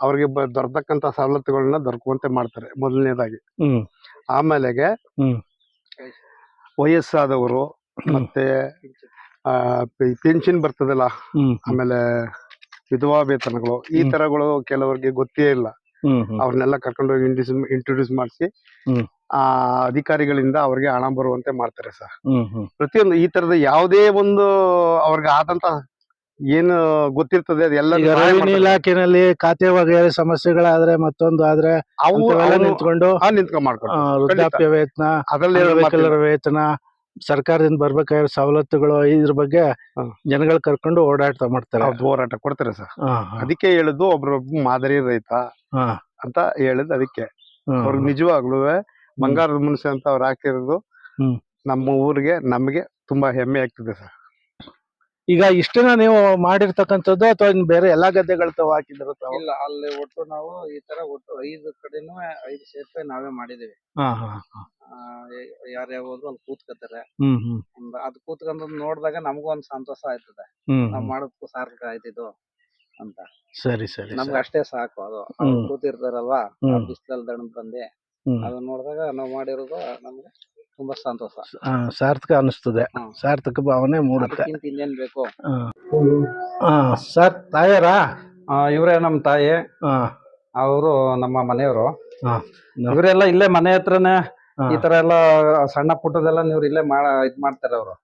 ಅವ್ರಿಗೆ ದೊರಕಂತ ಸವಲತ್ತುಗಳನ್ನ ದೊರಕುವಂತೆ ಮಾಡ್ತಾರೆ ಮೊದಲನೇದಾಗಿ. ಆಮೇಲೆಗೆ. ವಯಸ್ಸಾದವರು. ಮತ್ತೆ ಪೆನ್ಷನ್ ಬರ್ತದಲ್ಲ ಆಮೇಲೆ ವಿಧವಾ ವೇತನಗಳು ಈ. ತರಗಳು ಕೆಲವರಿಗೆ ಗೊತ್ತೇ ಇಲ್ಲ ಅವ್ರನ್ನೆಲ್ಲ ಕರ್ಕೊಂಡು ಹೋಗಿ ಇಂಟ್ರೊಡ್ಯೂಸ್ ಮಾಡಿಸಿ. ಆ ಅಧಿಕಾರಿಗಳಿಂದ ಅವ್ರಿಗೆ ಹಣ ಬರುವಂತೆ ಮಾಡ್ತಾರೆ ಸರ್ ಪ್ರತಿಯೊಂದು ಈ ತರದ ಯಾವುದೇ ಒಂದು ಅವ್ರಿಗೆ ಆದಂತ ಏನು ಗೊತ್ತಿರ್ತದೆ ಅದೆಲ್ಲ ಇಲಾಖೆನಲ್ಲಿ ಖಾತೆ ವಗೇರೆ ಸಮಸ್ಯೆಗಳಾದ್ರೆ ಮತ್ತೊಂದು ಆದ್ರೆ ಅವು ನಿಂತ್ಕೊಂಡು ವೃದ್ಧಾಪ್ಯ ವೇತನ ಅದ್ರಲ್ಲಿ ವೇತನ ಸರ್ಕಾರದಿಂದ ಬರ್ಬೇಕಾಗಿರೋ ಸವಲತ್ತುಗಳು ಇದ್ರ ಬಗ್ಗೆ. ಜನಗಳು ಕರ್ಕೊಂಡು ಓಡಾಟ ಮಾಡ್ತಾರೆ. ಹೋರಾಟ ಕೊಡ್ತಾರೆ ಸರ್. ಅದಕ್ಕೆ ಹೇಳುದು ಒಬ್ರೊಬ್ಬ ಮಾದರಿ ರೈತ ಅಂತ ಹೇಳಿದ್ ಅದಕ್ಕೆ. ಅವ್ರಿಗೆ ನಿಜವಾಗ್ಲೂ ಬಂಗಾರದ ಮನುಷ್ಯ ಅಂತ ಅವ್ರು ಹಾಕಿರೋದು ನಮ್ಮ ಊರಿಗೆ ನಮಗೆ ತುಂಬಾ ಹೆಮ್ಮೆ ಆಗ್ತದೆ ಸರ್. ಈಗ ಇಷ್ಟನ್ನ ನೀವು ಮಾಡಿರ್ತಕ್ಕಂಥದ್ದು ಅಥವಾ ಇನ್ನ ಬೇರೆ ಎಲ್ಲಾ ಗದ್ದೆಗಳ ತಾವು ಹಾಕಿದ್ರು ತಾವು ಇಲ್ಲ ಅಲ್ಲಿ ಒಟ್ಟು ನಾವು ಈ ತರ ಒಟ್ಟು ಐದು ಕಡೆನೂ ಐದು ಸೇರ್ಪೆ ನಾವೇ ಮಾಡಿದೀವಿ ಹಾ ಹಾ ಹಾ. ಯಾರ್ಯಾವ ಹೋದ್ರು ಅಲ್ಲಿ ಕೂತ್ಕೋತಾರೆ ಹ್ಮ್ ಹ್ಮ್ ಒಂದ್ ಅದ್ ಕೂತ್ಕೊಂಡ್ ನೋಡಿದಾಗ ನಮಗೂ ಒಂದ್ ಸಂತೋಷ ಆಯ್ತದೆ ಹ್ಮ್ ನಾವ್ ಹ್ಮ್. ಮಾಡೋದಕ್ಕೂ ಸಾರ್ಥಕ ಆಯ್ತಿದ್ದು ಅಂತ ಸರಿ ಸರಿ ನಮ್ಗೆ ಸರಿ. ಅಷ್ಟೇ ಸಾಕು ಅದು ಹ್ಮ್. ಕೂತಿರ್ತಾರಲ್ವಾ ಹ್ಮ್. ಬಿಸಿಲಲ್ಲಿ ದಣದ್ ಬಂದಿ. ಅದನ್ನ ನೋಡಿದಾಗ ನಾವು ಮಾಡಿರೋದು ನಮ್ಗೆ ತುಂಬಾ ಸಂತೋಷ. ಆ, ಸಾರ್ಥಕ ಅನಿಸ್ತದೆ. ಹ್ಮ್. ಸಾರ್ಥಕ ಭಾವನೆ ಮೂಡುತ್ತೆ. ಅದಕ್ಕಿಂತ ಇನ್ನೇನ್ ಬೇಕು? ಆ, ಸರ್ ತಾಯಾರಾ ಇವರೇ ನಮ್ಮ ತಾಯಿ. ಅವರು ನಮ್ಮ ಮನೆಯವರು. ಇವರೆಲ್ಲ ಇಲ್ಲೇ ಮನೆ ಹತ್ರನೇ ಹಾ ಈ ತರ ಎಲ್ಲ ಸಣ್ಣ ಪುಟ್ಟದೆಲ್ಲ ನೀವ್ರು ಇಲ್ಲೇ ಮಾಡ ಇದ್ ಮಾಡ್ತಾರೆ ಅವರು.